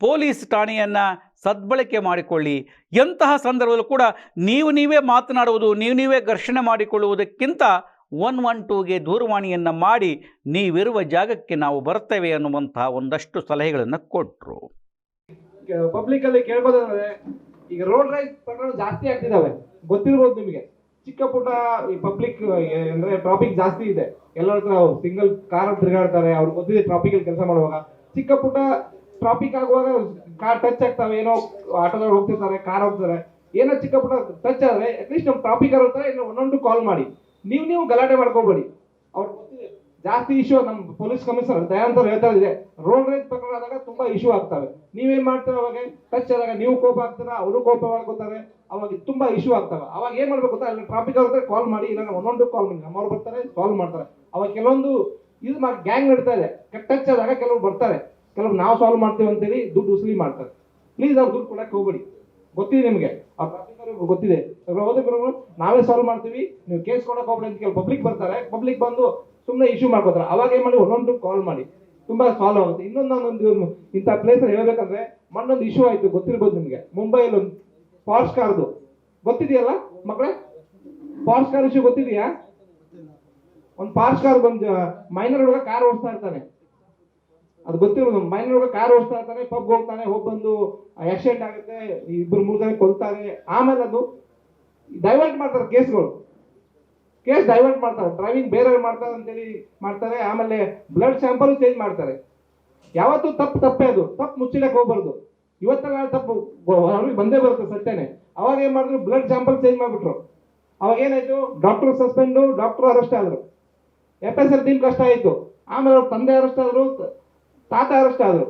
ಪೊಲೀಸ್ ಠಾಣೆಯನ್ನು ಸದ್ಬಳಕೆ ಮಾಡಿಕೊಳ್ಳಿ. ಎಂತಹ ಸಂದರ್ಭದಲ್ಲೂ ಕೂಡ ನೀವು ನೀವೇ ಮಾತನಾಡುವುದು, ನೀವು ನೀವೇ ಘರ್ಷಣೆ ಮಾಡಿಕೊಳ್ಳುವುದಕ್ಕಿಂತ ಒನ್ ಒನ್ ಟೂಗೆ ದೂರವಾಣಿಯನ್ನು ಮಾಡಿ ನೀವಿರುವ ಜಾಗಕ್ಕೆ ನಾವು ಬರ್ತೇವೆ ಅನ್ನುವಂತಹ ಒಂದಷ್ಟು ಸಲಹೆಗಳನ್ನು ಕೊಟ್ಟರು ಪಬ್ಲಿಕ್ ಅಲ್ಲಿ ಕೇಳ್ಬೋದಂದ್ರೆ, ಈಗ ರೋಡ್ ರೈಸ್ ಪ್ರಕರಣ ಜಾಸ್ತಿ ಆಗ್ತಿದ್ದಾವೆ ಗೊತ್ತಿರ್ಬೋದು ನಿಮಗೆ. ಚಿಕ್ಕ ಪುಟ್ಟ ಈ ಪಬ್ಲಿಕ್ ಅಂದ್ರೆ ಟ್ರಾಫಿಕ್ ಜಾಸ್ತಿ ಇದೆ. ಎಲ್ಲರ ಹತ್ರ ಸಿಂಗಲ್ ಕಾರ್ ತಿರುಗಾಡ್ತಾರೆ ಅವ್ರು ಗೊತ್ತಿದೆ ಟ್ರಾಫಿಕ್ ಕೆಲಸ ಮಾಡುವಾಗ. ಚಿಕ್ಕ ಪುಟ್ಟ ಟ್ರಾಫಿಕ್ ಆಗುವಾಗ ಕಾರ್ ಟಚ್ ಆಗ್ತಾವೆ, ಏನೋ ಆಟೋದವ್ರು ಹೋಗ್ತಿರ್ತಾರೆ ಕಾರ್ ಹೋಗ್ತಾರೆ. ಏನೋ ಚಿಕ್ಕ ಪುಟ್ಟ ಟಚ್ ಆದರೆ ಅಟ್ಲೀಸ್ಟ್ ನಮ್ಮ ಟ್ರಾಫಿಕ್ ಅವ್ರ ಹತ್ರ ಏನೋ ಒಂದೊಂದು ಕಾಲ್ ಮಾಡಿ. ನೀವು ನೀವು ಗಲಾಟೆ ಮಾಡ್ಕೋಬೇಡಿ. ಅವ್ರು ಜಾಸ್ತಿ ಇಶ್ಯೂ ನಮ್ಮ ಪೊಲೀಸ್ ಕಮಿಷನರ್ ದಯಾನಂದ್ ಅವ್ರು ಹೇಳ್ತಾ ಇದೆ ರೋಡ್ ರೇಜ್ ಪ್ರಕರಣ ಆದಾಗ ತುಂಬಾ ಇಶ್ಯೂ ಆಗ್ತವೆ. ನೀವೇನ್ ಮಾಡ್ತೀರ ಅವಾಗ? ಟಚ್ ಆದಾಗ ನೀವು ಕೋಪ ಆಗ್ತೀರಾ, ಅವರು ಕೋಪ ಮಾಡ್ಕೋತಾರೆ, ಅವಾಗ ತುಂಬಾ ಇಶ್ಯೂ ಆಗ್ತವೆ. ಅವಾಗ ಏನ್ ಮಾಡ್ಬೇಕು ಗೊತ್ತಾ? ಅಲ್ಲಿ ಟ್ರಾಫಿಕ್ ಅವ್ರ ಕಾಲ್ ಮಾಡಿ, ಇಲ್ಲ ಒಂದೊಂದು ಕಾಲ್ ಮಾಡಿ, ನಮ್ಮವ್ರು ಬರ್ತಾರೆ ಕಾಲ್ ಮಾಡ್ತಾರೆ. ಅವಾಗ ಕೆಲವೊಂದು ಇದು ಗ್ಯಾಂಗ್ ನಡೀತಾ ಇದೆ. ಟಚ್ ಆದಾಗ ಕೆಲವರು ಬರ್ತಾರೆ. ಕೆಲವರು ನಾವು ಸಾಲ್ವ್ ಮಾಡ್ತೀವಿ ಅಂತೇಳಿ ದುಡ್ಡು ಉಸಲಿ ಮಾಡ್ತಾರೆ. ಪ್ಲೀಸ್ ಅವ್ರು ದುಡ್ಡು ಕೊಡಕ್ಕೆ ಹೋಗ್ಬೇಡಿ. ಗೊತ್ತಿದೆ ನಿಮಗೆ. ಅವ್ರಿಗೆ ಗೊತ್ತಿದೆ. ಹೋದ್ರೆ ನಾವೇ ಸಾಲ್ವ್ ಮಾಡ್ತೀವಿ. ನೀವು ಕೇಸ್ ಕೊಡಕ್ ಹೋಗ್ಬೇಡಿ ಅಂತ ಕೇಳಿ ಪಬ್ಲಿಕ್ ಬರ್ತಾರೆ. ಪಬ್ಲಿಕ್ ಬಂದು ಸುಮ್ಮನೆ ಇಶ್ಯೂ ಮಾಡ್ಕೋತಾರೆ. ಅವಾಗ ಏನ್ ಮಾಡಿ, ಒಂದೊಂದು ಕಾಲ್ ಮಾಡಿ. ತುಂಬಾ ಸಾಲ್ವ್ ಆಗುತ್ತೆ. ಇನ್ನೊಂದು ನಾನೊಂದು ಇಂಥ ಪ್ಲೇಸ್ ಹೇಳ್ಬೇಕಂದ್ರೆ ಮಣ್ಣೊಂದು ಇಶ್ಯೂ ಆಯ್ತು, ಗೊತ್ತಿರ್ಬೋದು ನಿಮಗೆ. ಮುಂಬೈಯಲ್ಲಿ ಒಂದು ಫಾರ್ಸ್ ಕಾರ್ದು ಗೊತ್ತಿದೆಯಲ್ಲ ಮಕ್ಕಳೇ ಫಾರ್ಸ್ ಕಾರ್ ಇಶ್ಯೂ ಗೊತ್ತಿದೆಯಾ? ಒಂದು ಫಾರ್ಸ್ ಕಾರ್ ಬಂದು ಮೈನರ್ ಹುಡುಗ ಕಾರ್ ಓಡಿಸ್ತಾ ಇರ್ತಾನೆ. ಅದು ಗೊತ್ತಿರೋದು. ಮೈನರ್ ಒಳಗೆ ಕಾರ್ ಓಡಿಸ್ತಾ ಇರ್ತಾನೆ ಪಬ್ ಹೋಗ್ತಾನೆ, ಹೋಗಿ ಬಂದು ಆಕ್ಸಿಡೆಂಟ್ ಆಗುತ್ತೆ ಇಬ್ಬರು ಮೂರು ಜನ ಕೊಲ್ತಾರೆ ಆಮೇಲೆ ಅದು ಡೈವರ್ಟ್ ಮಾಡ್ತಾರೆ ಕೇಸ್ಗಳು. ಕೇಸ್ ಡೈವರ್ಟ್ ಮಾಡ್ತಾರೆ. ಡ್ರೈವಿಂಗ್ ಬೇರೆ ಮಾಡ್ತಾರೆ ಅಂತೇಳಿ ಮಾಡ್ತಾರೆ. ಆಮೇಲೆ ಬ್ಲಡ್ ಸ್ಯಾಂಪಲ್ ಚೇಂಜ್ ಮಾಡ್ತಾರೆ. ಯಾವತ್ತೂ ತಪ್ಪು ತಪ್ಪೇ ಅದು. ತಪ್ಪು ಮುಚ್ಚಿಡಕ್ಕೆ ಹೋಗ್ಬಾರ್ದು. ಇವತ್ತ ನಾಳೆ ತಪ್ಪು. ಅವ್ರಿಗೆ ಬಂದೇ ಬರುತ್ತೆ ಸತ್ಯನೇ. ಅವಾಗ ಏನ್ ಮಾಡಿದ್ರು? ಬ್ಲಡ್ ಸ್ಯಾಂಪಲ್ ಚೇಂಜ್ ಮಾಡ್ಬಿಟ್ರು. ಅವಾಗ ಏನಾಯ್ತು? ಡಾಕ್ಟರ್ ಸಸ್ಪೆಂಡು ಡಾಕ್ಟರ್ ಅರೆಸ್ಟ್ ಆದ್ರು. ಎಫ್ ಎಸ್ ಎಲ್ ಟೀಮ್ ಕಷ್ಟ ಆಯ್ತು. ಆಮೇಲೆ ಅವ್ರ ತಂದೆ ಅರೆಸ್ಟ್ ಆದ್ರು. ತಾತ ಅರೆಸ್ಟ್ ಆದರು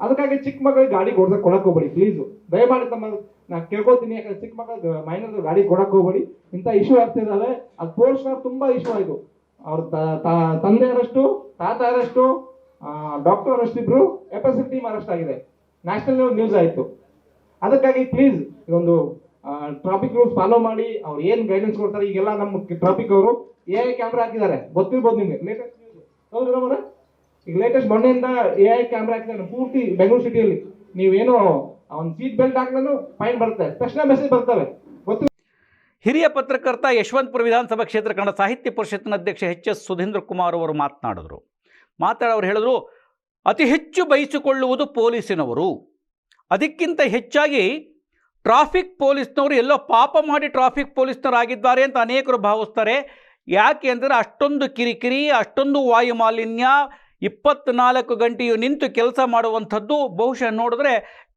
ಅದಕ್ಕಾಗಿ ಚಿಕ್ಕ ಮಕ್ಕಳಿಗೆ ಗಾಡಿ ಕೊಡ್ಸಕ್ ಕೊಡಕ್ ಹೋಗ್ಬೇಡಿ ಪ್ಲೀಸು ದಯಮಾಡಿ ತಮ್ಮ ನಾನು ಕೇಳ್ಕೊತೀನಿ ಯಾಕಂದ್ರೆ ಚಿಕ್ಕ ಮಕ್ಕಳಿಗೆ ಮೈನರ್ ಗಾಡಿ ಕೊಡಕ್ ಹೋಗ್ಬೇಡಿ. ಇಂಥ ಇಶ್ಯೂ ಆಗ್ತಿದಾವೆ ಅದು ಪೋರ್ಷನ್ ತುಂಬಾ ಇಶ್ಯೂ ಆಯಿತು. ಅವ್ರ ತಂದೆ ಅರೆಸ್ಟು ತಾತ ಅರೆಸ್ಟು ಡಾಕ್ಟರ್ ಅರೆಸ್ಟ್ ಇದ್ರು ಎಫ್ ಎಸ್ ಟೀಮ್ ಅರೆಸ್ಟ್ ಆಗಿದೆ ನ್ಯಾಷನಲ್ ನ್ಯೂಸ್ ಆಯಿತು. ಅದಕ್ಕಾಗಿ ಪ್ಲೀಸ್ ಇದೊಂದು ಟ್ರಾಫಿಕ್ ರೂಲ್ಸ್ ಫಾಲೋ ಮಾಡಿ, ಅವ್ರು ಏನು ಗೈಡೆನ್ಸ್ ಕೊಡ್ತಾರೆ, ಈಗೆಲ್ಲ ನಮ್ಮ ಟ್ರಾಫಿಕ್ ಅವರು ಐ ಕ್ಯಾಮ್ರಾ ಹಾಕಿದ್ದಾರೆ. ಗೊತ್ತಿರ್ಬೋದು ನಿಮಗೆ. ಲೇಟೆಸ್ಟ್ ಹೌದು ರಮಣ ಈಗ ಲೇಟೆಸ್ಟ್ ಮೊನ್ನೆಯಿಂದ ಎ ಐ ಕ್ಯಾಮ್ರಾ ಹಾಕಿದ್ದಾರೆ ಪೂರ್ತಿ ಬೆಂಗಳೂರು ಸಿಟಿಯಲ್ಲಿ ನೀವೇನು ಒಂದು ಸೀಟ್ ಬೆಲ್ಟ್ ಹಾಕಿದ್ರು ಫೈನ್ ಬರುತ್ತೆ. ತಕ್ಷಣ ಮೆಸೇಜ್ ಬರ್ತವೆ. ಗೊತ್ತು ಹಿರಿಯ ಪತ್ರಕರ್ತ ಯಶವಂತಪುರ ವಿಧಾನಸಭಾ ಕ್ಷೇತ್ರ ಕನ್ನಡ ಸಾಹಿತ್ಯ ಪರಿಷತ್ತಿನ ಅಧ್ಯಕ್ಷ ಎಚ್ ಎಸ್ ಸುಧೀಂದ್ರ ಕುಮಾರ್ ಅವರು ಮಾತನಾಡಿದರು. ಮಾತಾಡೋರು ಹೇಳಿದ್ರು, ಅತಿ ಹೆಚ್ಚು ಬಯಸಿಕೊಳ್ಳುವುದು ಪೊಲೀಸಿನವರು. ಅದಕ್ಕಿಂತ ಹೆಚ್ಚಾಗಿ ಟ್ರಾಫಿಕ್ ಪೊಲೀಸ್ನವರು ಎಲ್ಲೋ ಪಾಪ ಮಾಡಿ ಟ್ರಾಫಿಕ್ ಪೊಲೀಸ್ನವರಾಗಿದ್ದಾರೆ ಅಂತ ಅನೇಕರು ಭಾವಿಸ್ತಾರೆ. ಯಾಕೆ ಅಂದರೆ ಅಷ್ಟೊಂದು ಕಿರಿಕಿರಿ, ಅಷ್ಟೊಂದು ವಾಯುಮಾಲಿನ್ಯ ಇಪ್ಪತ್ನಾಲ್ಕು ಗಂಟೆಯು ನಿಂತು ಕೆಲಸ ಮಾಡುವಂಥದ್ದು, ಬಹುಶಃ ನೋಡಿದ್ರೆ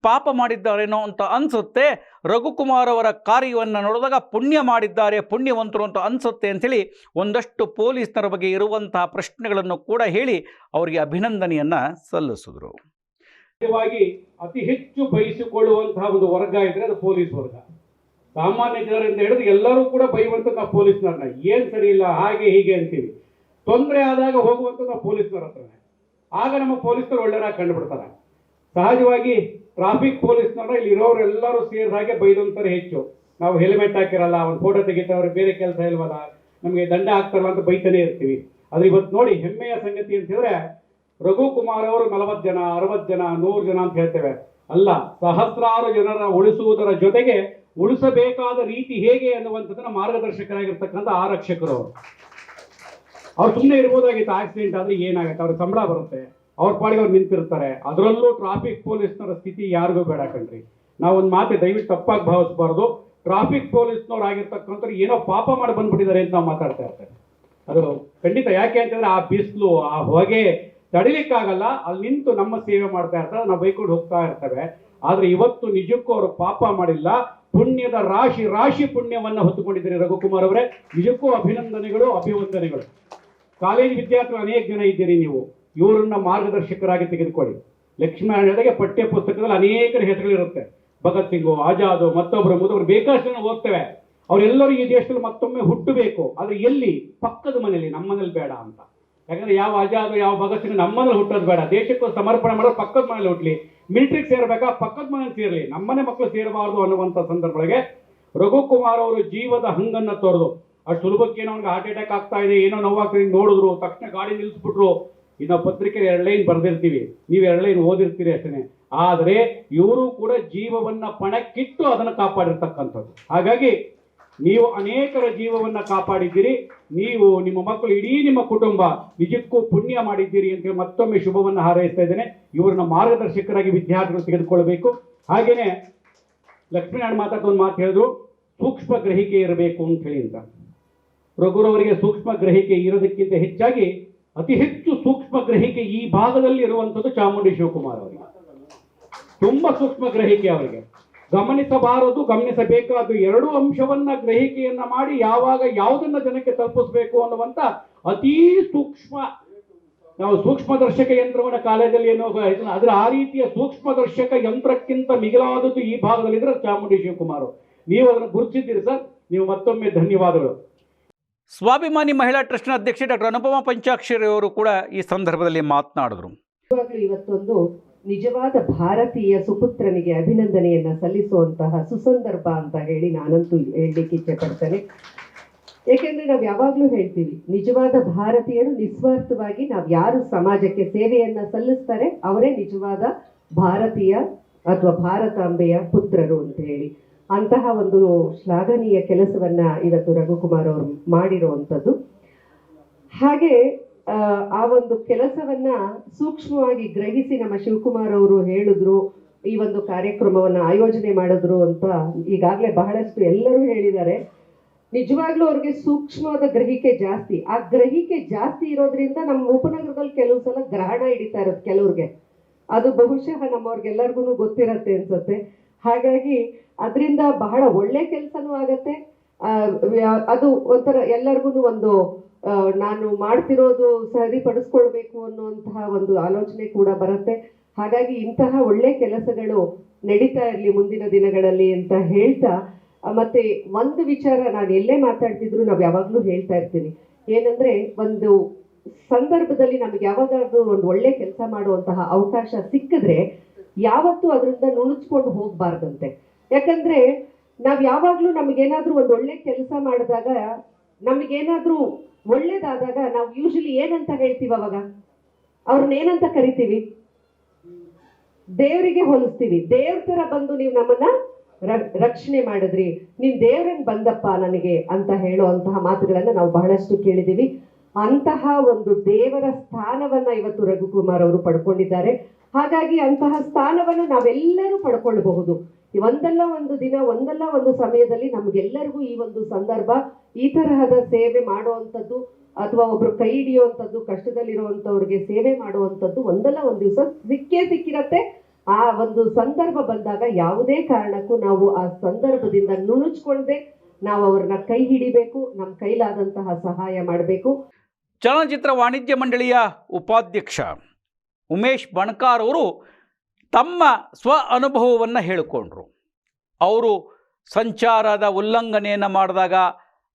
ಪಾಪ ಮಾಡಿದ್ದಾರೇನೋ ಅಂತ ಅನಿಸುತ್ತೆ. ರಘುಕುಮಾರ್ ಅವರ ಕಾರ್ಯವನ್ನು ನೋಡಿದಾಗ ಪುಣ್ಯ ಮಾಡಿದ್ದಾರೆ, ಪುಣ್ಯವಂತರು ಅಂತ ಅನಿಸುತ್ತೆ ಅಂಥೇಳಿ ಒಂದಷ್ಟು ಪೊಲೀಸ್ನರ ಬಗ್ಗೆ ಇರುವಂತಹ ಪ್ರಶ್ನೆಗಳನ್ನು ಕೂಡ ಹೇಳಿ ಅವರಿಗೆ ಅಭಿನಂದನೆಯನ್ನು ಸಲ್ಲಿಸಿದರು. ಮುಖ್ಯವಾಗಿ ಅತಿ ಹೆಚ್ಚು ಬಯಸಿಕೊಳ್ಳುವಂತಹ ಒಂದು ವರ್ಗ ಇದ್ರೆ ಅದು ಪೊಲೀಸ್ ವರ್ಗ. ಸಾಮಾನ್ಯ ಜನರಿಂದ ಹಿಡಿದು ಎಲ್ಲರೂ ಕೂಡ ಬೈಯುವಂತ ನಾವು ಪೊಲೀಸ್ನವ್ರನ್ನ. ಏನ್ ಸರಿ ಇಲ್ಲ, ಹಾಗೆ ಹೀಗೆ ಅಂತೀವಿ. ತೊಂದರೆ ಆದಾಗ ಹೋಗುವಂಥದ್ದು ನಾವು ಪೊಲೀಸ್ನವ್ರ ಹತ್ರನೇ. ಆಗ ನಮ್ಮ ಪೊಲೀಸ್ನವ್ರು ಒಳ್ಳೆಯರಾಗಿ ಕಂಡುಬಿಡ್ತಾರೆ. ಸಹಜವಾಗಿ ಟ್ರಾಫಿಕ್ ಪೊಲೀಸ್ನವ್ರ ಇಲ್ಲಿ ಇರೋರು ಎಲ್ಲರೂ ಸೇರಿದಾಗೆ ಬೈದಂತಾರೆ ಹೆಚ್ಚು. ನಾವು ಹೆಲ್ಮೆಟ್ ಹಾಕಿರಲ್ಲ ಒಂದು ಫೋಟೋ ತೆಗಿತಾವ್ರೆ, ಬೇರೆ ಕೆಲಸ ಇಲ್ವಲ್ಲ, ನಮಗೆ ದಂಡ ಹಾಕ್ತಾರಲ್ಲ ಅಂತ ಬೈತಾನೆ ಇರ್ತೀವಿ. ಆದ್ರೆ ಇವತ್ತು ನೋಡಿ ಹೆಮ್ಮೆಯ ಸಂಗತಿ ಅಂತ ಹೇಳಿದ್ರೆ, ರಘುಕುಮಾರ್ ಅವರು ನಲವತ್ತು ಜನ, ಅರವತ್ತು ಜನ, ನೂರು ಜನ ಅಂತ ಹೇಳ್ತೇವೆ. ಅಲ್ಲ, ಸಹಸ್ರಾರು ಜನರ ಉಳಿಸುವುದರ ಜೊತೆಗೆ ಉಳಿಸಬೇಕಾದ ರೀತಿ ಹೇಗೆ ಅನ್ನುವಂಥದ್ದನ್ನ ಮಾರ್ಗದರ್ಶಕರಾಗಿರ್ತಕ್ಕಂಥ ಆರಕ್ಷಕರು ಅವರು ಸುಮ್ಮನೆ ಇರ್ಬೋದಾಗಿತ್ತು ಆಕ್ಸಿಡೆಂಟ್ ಆದ್ರೆ ಏನಾಗುತ್ತೆ? ಅವ್ರ ಸಂಬಳ ಬರುತ್ತೆ. ಅವ್ರ ಪಾಡಿಗೆ ಅವ್ರು ನಿಂತಿರ್ತಾರೆ. ಅದರಲ್ಲೂ ಟ್ರಾಫಿಕ್ ಪೊಲೀಸ್ನವರ ಸ್ಥಿತಿ ಯಾರಿಗೂ ಬೇಡ ಕಣ್ರಿ. ನಾವೊಂದು ಮಾತೆ ದಯವಿಟ್ಟು ತಪ್ಪಾಗಿ ಭಾವಿಸಬಾರ್ದು. ಟ್ರಾಫಿಕ್ ಪೊಲೀಸ್ನವ್ರು ಆಗಿರ್ತಕ್ಕಂಥ ಏನೋ ಪಾಪ ಮಾಡಿ ಬಂದ್ಬಿಟ್ಟಿದ್ದಾರೆ ಅಂತ ನಾವು ಮಾತಾಡ್ತಾ ಇರ್ತೇವೆ. ಅದು ಖಂಡಿತ. ಯಾಕೆ ಅಂತಂದ್ರೆ ಆ ಬಿಸಿಲು, ಆ ಹೊಗೆ ತಡಿಲಿಕ್ಕಾಗಲ್ಲ. ಅಲ್ಲಿ ನಿಂತು ನಮ್ಮ ಸೇವೆ ಮಾಡ್ತಾ ಇರ್ತಾರೆ. ನಾವು ಬೈಕೊಂಡು ಹೋಗ್ತಾ ಇರ್ತೇವೆ. ಆದ್ರೆ ಇವತ್ತು ನಿಜಕ್ಕೂ ಅವರು ಪಾಪ ಮಾಡಿಲ್ಲ. ಪುಣ್ಯದ ರಾಶಿ ರಾಶಿ ಪುಣ್ಯವನ್ನ ಹೊತ್ತುಕೊಂಡಿದ್ದಾರೆ ರಘುಕುಮಾರ್ ಅವರೇ. ನಿಜಕ್ಕೂ ಅಭಿನಂದನೆಗಳು, ಅಭಿವಂದನೆಗಳು. ಕಾಲೇಜ್ ವಿದ್ಯಾರ್ಥಿಗಳು ಅನೇಕ ಜನ ಇದ್ದೀರಿ ನೀವು. ಇವರನ್ನ ಮಾರ್ಗದರ್ಶಕರಾಗಿ ತೆಗೆದುಕೊಳ್ಳಿ. ಲಕ್ಷ್ಮೀನಾರಾಯಣ ಜೊತೆಗೆ ಪಠ್ಯ ಪುಸ್ತಕದಲ್ಲಿ ಅನೇಕರ ಹೆಸರುಗಳಿರುತ್ತೆ. ಭಗತ್ ಸಿಂಗು, ಆಜಾದ್ ಮತ್ತೊಬ್ಬರು ಮತ್ತೊಬ್ಬರು ಬೇಕಾದಷ್ಟು ಜನ ಓದ್ತೇವೆ. ಅವರೆಲ್ಲರೂ ಈ ದೇಶದಲ್ಲಿ ಮತ್ತೊಮ್ಮೆ ಹುಟ್ಟಬೇಕು. ಆದರೆ ಎಲ್ಲಿ? ಪಕ್ಕದ ಮನೆಯಲ್ಲಿ, ನಮ್ಮನೇಲಿ ಬೇಡ ಅಂತ. ಯಾಕಂದ್ರೆ ಯಾವ ಆಜಾದ್, ಯಾವ ಭಗತ್ ಸಿಂಗ್ ನಮ್ಮನೇಲಿ ಹುಟ್ಟೋದು ಬೇಡ. ದೇಶಕ್ಕೂ ಸಮರ್ಪಣೆ ಮಾಡೋದು ಪಕ್ಕದ ಮನೇಲಿ ಹುಟ್ಟಲಿ ಮಿಲಿಟ್ರಿಗೆ ಸೇರ್ಬೇಕಾ? ಪಕ್ಕದ ಮನೇಲಿ ಸೇರಲಿ. ನಮ್ಮನೆ ಮಕ್ಕಳು ಸೇರಬಾರದು ಅನ್ನುವಂಥ ಸಂದರ್ಭಗಳಿಗೆ ರಘುಕುಮಾರ್ ಅವರು ಜೀವದ ಹಂಗನ್ನ ತೋರದು ಅಷ್ಟು ಸುಲಭಕ್ಕೆ ಏನೋ ಅವ್ನಿಗೆ ಹಾರ್ಟ್ ಅಟ್ಯಾಕ್ ಆಗ್ತಾ ಇದೆ, ಏನೋ ನೋವಾಗ್ತದೆ ನೋಡಿದ್ರು, ತಕ್ಷಣ ಗಾಡಿ ನಿಲ್ಲಿಸ್ಬಿಟ್ರು ಇನ್ನು ಪತ್ರಿಕೆ ಎರಡು ಲೈನ್ ಬರೆದಿರ್ತೀವಿ. ನೀವು ಎರಡು ಲೈನ್ ಓದಿರ್ತೀರಿ ಅಷ್ಟೇ ಆದರೆ ಇವರು ಕೂಡ ಜೀವವನ್ನು ಪಣಕ್ಕಿಟ್ಟು ಅದನ್ನು ಕಾಪಾಡಿರ್ತಕ್ಕಂಥದ್ದು. ಹಾಗಾಗಿ ನೀವು ಅನೇಕರ ಜೀವವನ್ನು ಕಾಪಾಡಿದ್ದೀರಿ. ನೀವು ನಿಮ್ಮ ಮಕ್ಕಳು ಇಡೀ ನಿಮ್ಮ ಕುಟುಂಬ ನಿಜಕ್ಕೂ ಪುಣ್ಯ ಮಾಡಿದ್ದೀರಿ ಅಂತ ಮತ್ತೊಮ್ಮೆ ಶುಭವನ್ನು ಹಾರೈಸ್ತಾ ಇದ್ದೇನೆ. ಇವರನ್ನ ಮಾರ್ಗದರ್ಶಕರಾಗಿ ವಿದ್ಯಾರ್ಥಿಗಳು ತೆಗೆದುಕೊಳ್ಬೇಕು. ಹಾಗೆಯೇ ಲಕ್ಷ್ಮೀನಾರಾಯಣ ಮಾತಾಡ್ತಾ ಒಂದು ಮಾತು ಹೇಳಿದ್ರು, ಸೂಕ್ಷ್ಮ ಗ್ರಹಿಕೆ ಇರಬೇಕು ಅಂತ ಹೇಳಿ ಅಂತ. ರಘುರವರಿಗೆ ಸೂಕ್ಷ್ಮ ಗ್ರಹಿಕೆ ಇರೋದಕ್ಕಿಂತ ಹೆಚ್ಚಾಗಿ ಅತಿ ಹೆಚ್ಚು ಸೂಕ್ಷ್ಮ ಗ್ರಹಿಕೆ ಈ ಭಾಗದಲ್ಲಿ ಇರುವಂಥದ್ದು ಚಾಮುಂಡಿ ಶಿವಕುಮಾರ್ ಅವರಿಗೆ. ತುಂಬಾ ಸೂಕ್ಷ್ಮ ಗ್ರಹಿಕೆ ಅವರಿಗೆ. ಗಮನಿಸಬಾರದು ಗಮನಿಸಬೇಕಾದ ಎರಡು ಅಂಶವನ್ನ ಗ್ರಹಿಕೆಯನ್ನ ಮಾಡಿ ಯಾವಾಗ ಯಾವುದನ್ನ ಜನಕ್ಕೆ ತಲುಪಿಸಬೇಕು ಅನ್ನುವಂತ ಅತೀ ಸೂಕ್ಷ್ಮ, ನಾವು ಸೂಕ್ಷ್ಮ ದರ್ಶಕ ಯಂತ್ರವನ್ನ ಕಾಲೇಜಲ್ಲಿ ಏನೋ ಆದ್ರೆ ಆ ರೀತಿಯ ಸೂಕ್ಷ್ಮ ದರ್ಶಕ ಯಂತ್ರಕ್ಕಿಂತ ಮಿಗಿಲಾದದ್ದು ಈ ಭಾಗದಲ್ಲಿದ್ರೆ ಚಾಮುಂಡಿ ಶಿವಕುಮಾರ್ ನೀವು ಅದನ್ನು ಗುರುತಿಸಿದ್ದೀರಿ ಸರ್, ನೀವು ಮತ್ತೊಮ್ಮೆ ಧನ್ಯವಾದಗಳು. ಸ್ವಾಭಿಮಾನಿ ಮಹಿಳಾ ಟ್ರಸ್ಟ್ನ ಅಧ್ಯಕ್ಷೆ ಡಾಕ್ಟರ್ ಅನುಪಮ ಪಂಚಾಕ್ಷರಿ ಅವರು ಕೂಡ ಈ ಸಂದರ್ಭದಲ್ಲಿ ಮಾತನಾಡಿದ್ರು. ಇವತ್ತೊಂದು ನಿಜವಾದ ಭಾರತೀಯ ಸುಪುತ್ರನಿಗೆ ಅಭಿನಂದನೆಯನ್ನ ಸಲ್ಲಿಸುವಂತಹ ಸುಸಂದರ್ಭ ಅಂತ ಹೇಳಿ ನಾನಂತೂ ಹೇಳಲಿಕ್ಕೆ ಇಚ್ಛೆ ಪಡ್ತೇನೆ ಏಕೆಂದ್ರೆ ನಾವು ಯಾವಾಗಲೂ ಹೇಳ್ತೀವಿ, ನಿಜವಾದ ಭಾರತೀಯರು ನಿಸ್ವಾರ್ಥವಾಗಿ ನಾವು ಯಾರು ಸಮಾಜಕ್ಕೆ ಸೇವೆಯನ್ನ ಸಲ್ಲಿಸ್ತಾರೆ, ಅವರೇ ನಿಜವಾದ ಭಾರತೀಯ ಅಥವಾ ಭಾರತಾಂಬೆಯ ಪುತ್ರರು ಅಂತ ಹೇಳಿ. ಅಂತಹ ಒಂದು ಶ್ಲಾಘನೀಯ ಕೆಲಸವನ್ನ ಇವತ್ತು ರಘುಕುಮಾರ್ ಅವರು ಮಾಡಿರುವಂಥದ್ದು. ಹಾಗೆ ಆ, ಒಂದು ಕೆಲಸವನ್ನ ಸೂಕ್ಷ್ಮವಾಗಿ ಗ್ರಹಿಸಿ ನಮ್ಮ ಶಿವಕುಮಾರ್ ಅವರು ಹೇಳಿದ್ರು ಈ ಒಂದು ಕಾರ್ಯಕ್ರಮವನ್ನ ಆಯೋಜನೆ ಮಾಡಿದ್ರು ಅಂತ ಈಗಾಗಲೇ ಬಹಳಷ್ಟು ಎಲ್ಲರೂ ಹೇಳಿದ್ದಾರೆ. ನಿಜವಾಗ್ಲೂ ಅವ್ರಿಗೆ ಸೂಕ್ಷ್ಮವಾದ ಗ್ರಹಿಕೆ ಜಾಸ್ತಿ. ಆ ಗ್ರಹಿಕೆ ಜಾಸ್ತಿ ಇರೋದ್ರಿಂದ ನಮ್ಮ ಉಪನಗರದಲ್ಲಿ ಕೆಲವು ಸಲ ಗ್ರಹಣ ಹಿಡಿತಾ ಇರೋದು ಕೆಲವ್ರಿಗೆ. ಅದು ಬಹುಶಃ ನಮ್ಮವ್ರಿಗೆಲ್ಲರಿಗೂ ಗೊತ್ತಿರತ್ತೆ ಅನ್ಸುತ್ತೆ. ಹಾಗಾಗಿ ಅದರಿಂದ ಬಹಳ ಒಳ್ಳೆ ಕೆಲಸನೂ ಆಗತ್ತೆ. ಅದು ಒಂಥರ ಎಲ್ಲರಿಗೂ ಒಂದು ನಾನು ಮಾಡ್ತಿರೋದು ಸರಿಪಡಿಸ್ಕೊಳ್ಬೇಕು ಅನ್ನುವಂತಹ ಒಂದು ಆಲೋಚನೆ ಕೂಡ ಬರುತ್ತೆ. ಹಾಗಾಗಿ ಇಂತಹ ಒಳ್ಳೆ ಕೆಲಸಗಳು ನಡೀತಾ ಇರಲಿ ಮುಂದಿನ ದಿನಗಳಲ್ಲಿ ಅಂತ ಹೇಳ್ತಾ ಮತ್ತೆ ಒಂದು ವಿಚಾರ ನಾನು ಎಲ್ಲೇ ಮಾತಾಡ್ತಿದ್ರು ನಾವು ಯಾವಾಗಲೂ ಹೇಳ್ತಾ ಇರ್ತೀನಿ. ಏನಂದ್ರೆ ಒಂದು ಸಂದರ್ಭದಲ್ಲಿ ನಮಗೆ ಯಾವಾಗಾದ್ರೂ ಒಂದು ಒಳ್ಳೆ ಕೆಲಸ ಮಾಡುವಂತಹ ಅವಕಾಶ ಸಿಕ್ಕಿದ್ರೆ ಯಾವತ್ತೂ ಅದರಿಂದ ನುಣುಚ್ಕೊಂಡು ಹೋಗ್ಬಾರ್ದಂತೆ. ಯಾಕಂದ್ರೆ ನಾವ್ ಯಾವಾಗ್ಲೂ ನಮಗೇನಾದ್ರೂ ಒಂದು ಒಳ್ಳೆ ಕೆಲಸ ಮಾಡಿದಾಗ ನಮಗೇನಾದ್ರೂ ಒಳ್ಳೇದಾದಾಗ ನಾವು ಯೂಶಲಿ ಏನಂತ ಹೇಳ್ತೀವಿ ಅವಾಗ? ಅವ್ರನ್ನ ಏನಂತ ಕರಿತೀವಿ? ದೇವರಿಗೆ ಹೋಲಿಸ್ತೀವಿ. ದೇವ್ರ ತರ ಬಂದು ನೀವು ನಮ್ಮನ್ನ ರಕ್ಷಣೆ ಮಾಡಿದ್ರಿ. ನೀನ್ ದೇವ್ರಂಗ್ ಬಂದಪ್ಪ ನನಗೆ ಅಂತ ಹೇಳುವಂತಹ ಮಾತುಗಳನ್ನ ನಾವು ಬಹಳಷ್ಟು ಕೇಳಿದೀವಿ. ಅಂತಹ ಒಂದು ದೇವರ ಸ್ಥಾನವನ್ನ ಇವತ್ತು ರಘುಕುಮಾರ್ ಅವರು ಪಡ್ಕೊಂಡಿದ್ದಾರೆ. ಹಾಗಾಗಿ ಅಂತಹ ಸ್ಥಾನವನ್ನು ನಾವೆಲ್ಲರೂ ಪಡ್ಕೊಳ್ಬಹುದು ಒಂದಲ್ಲ ಒಂದು ದಿನ, ಒಂದಲ್ಲ ಒಂದು ಸಮಯದಲ್ಲಿ ನಮ್ಗೆಲ್ಲರಿಗೂ ಈ ಒಂದು ಸಂದರ್ಭ, ಈ ತರಹದ ಸೇವೆ ಮಾಡುವಂಥದ್ದು ಅಥವಾ ಒಬ್ರು ಕೈ ಹಿಡಿಯುವಂಥದ್ದು, ಕಷ್ಟದಲ್ಲಿರುವಂಥವ್ರಿಗೆ ಸೇವೆ ಮಾಡುವಂಥದ್ದು ಒಂದಲ್ಲ ಒಂದು ದಿವಸ ಸಿಕ್ಕೇ ಸಿಕ್ಕಿರತ್ತೆ. ಆ ಒಂದು ಸಂದರ್ಭ ಬಂದಾಗ ಯಾವುದೇ ಕಾರಣಕ್ಕೂ ನಾವು ಆ ಸಂದರ್ಭದಿಂದ ನುಣುಚ್ಕೊಳ್ದೆ ನಾವು ಅವ್ರನ್ನ ಕೈ ಹಿಡಿಬೇಕು ನಮ್ಮ ಕೈಲಾದಂತಹ ಸಹಾಯ ಮಾಡಬೇಕು. ಚಲನಚಿತ್ರ ವಾಣಿಜ್ಯ ಮಂಡಳಿಯ ಉಪಾಧ್ಯಕ್ಷ ಉಮೇಶ್ ಬಣಕಾರ್ ಅವರು ತಮ್ಮ ಸ್ವ ಅನುಭವವನ್ನು ಹೇಳಿಕೊಂಡ್ರು. ಅವರು ಸಂಚಾರದ ಉಲ್ಲಂಘನೆಯನ್ನು ಮಾಡಿದಾಗ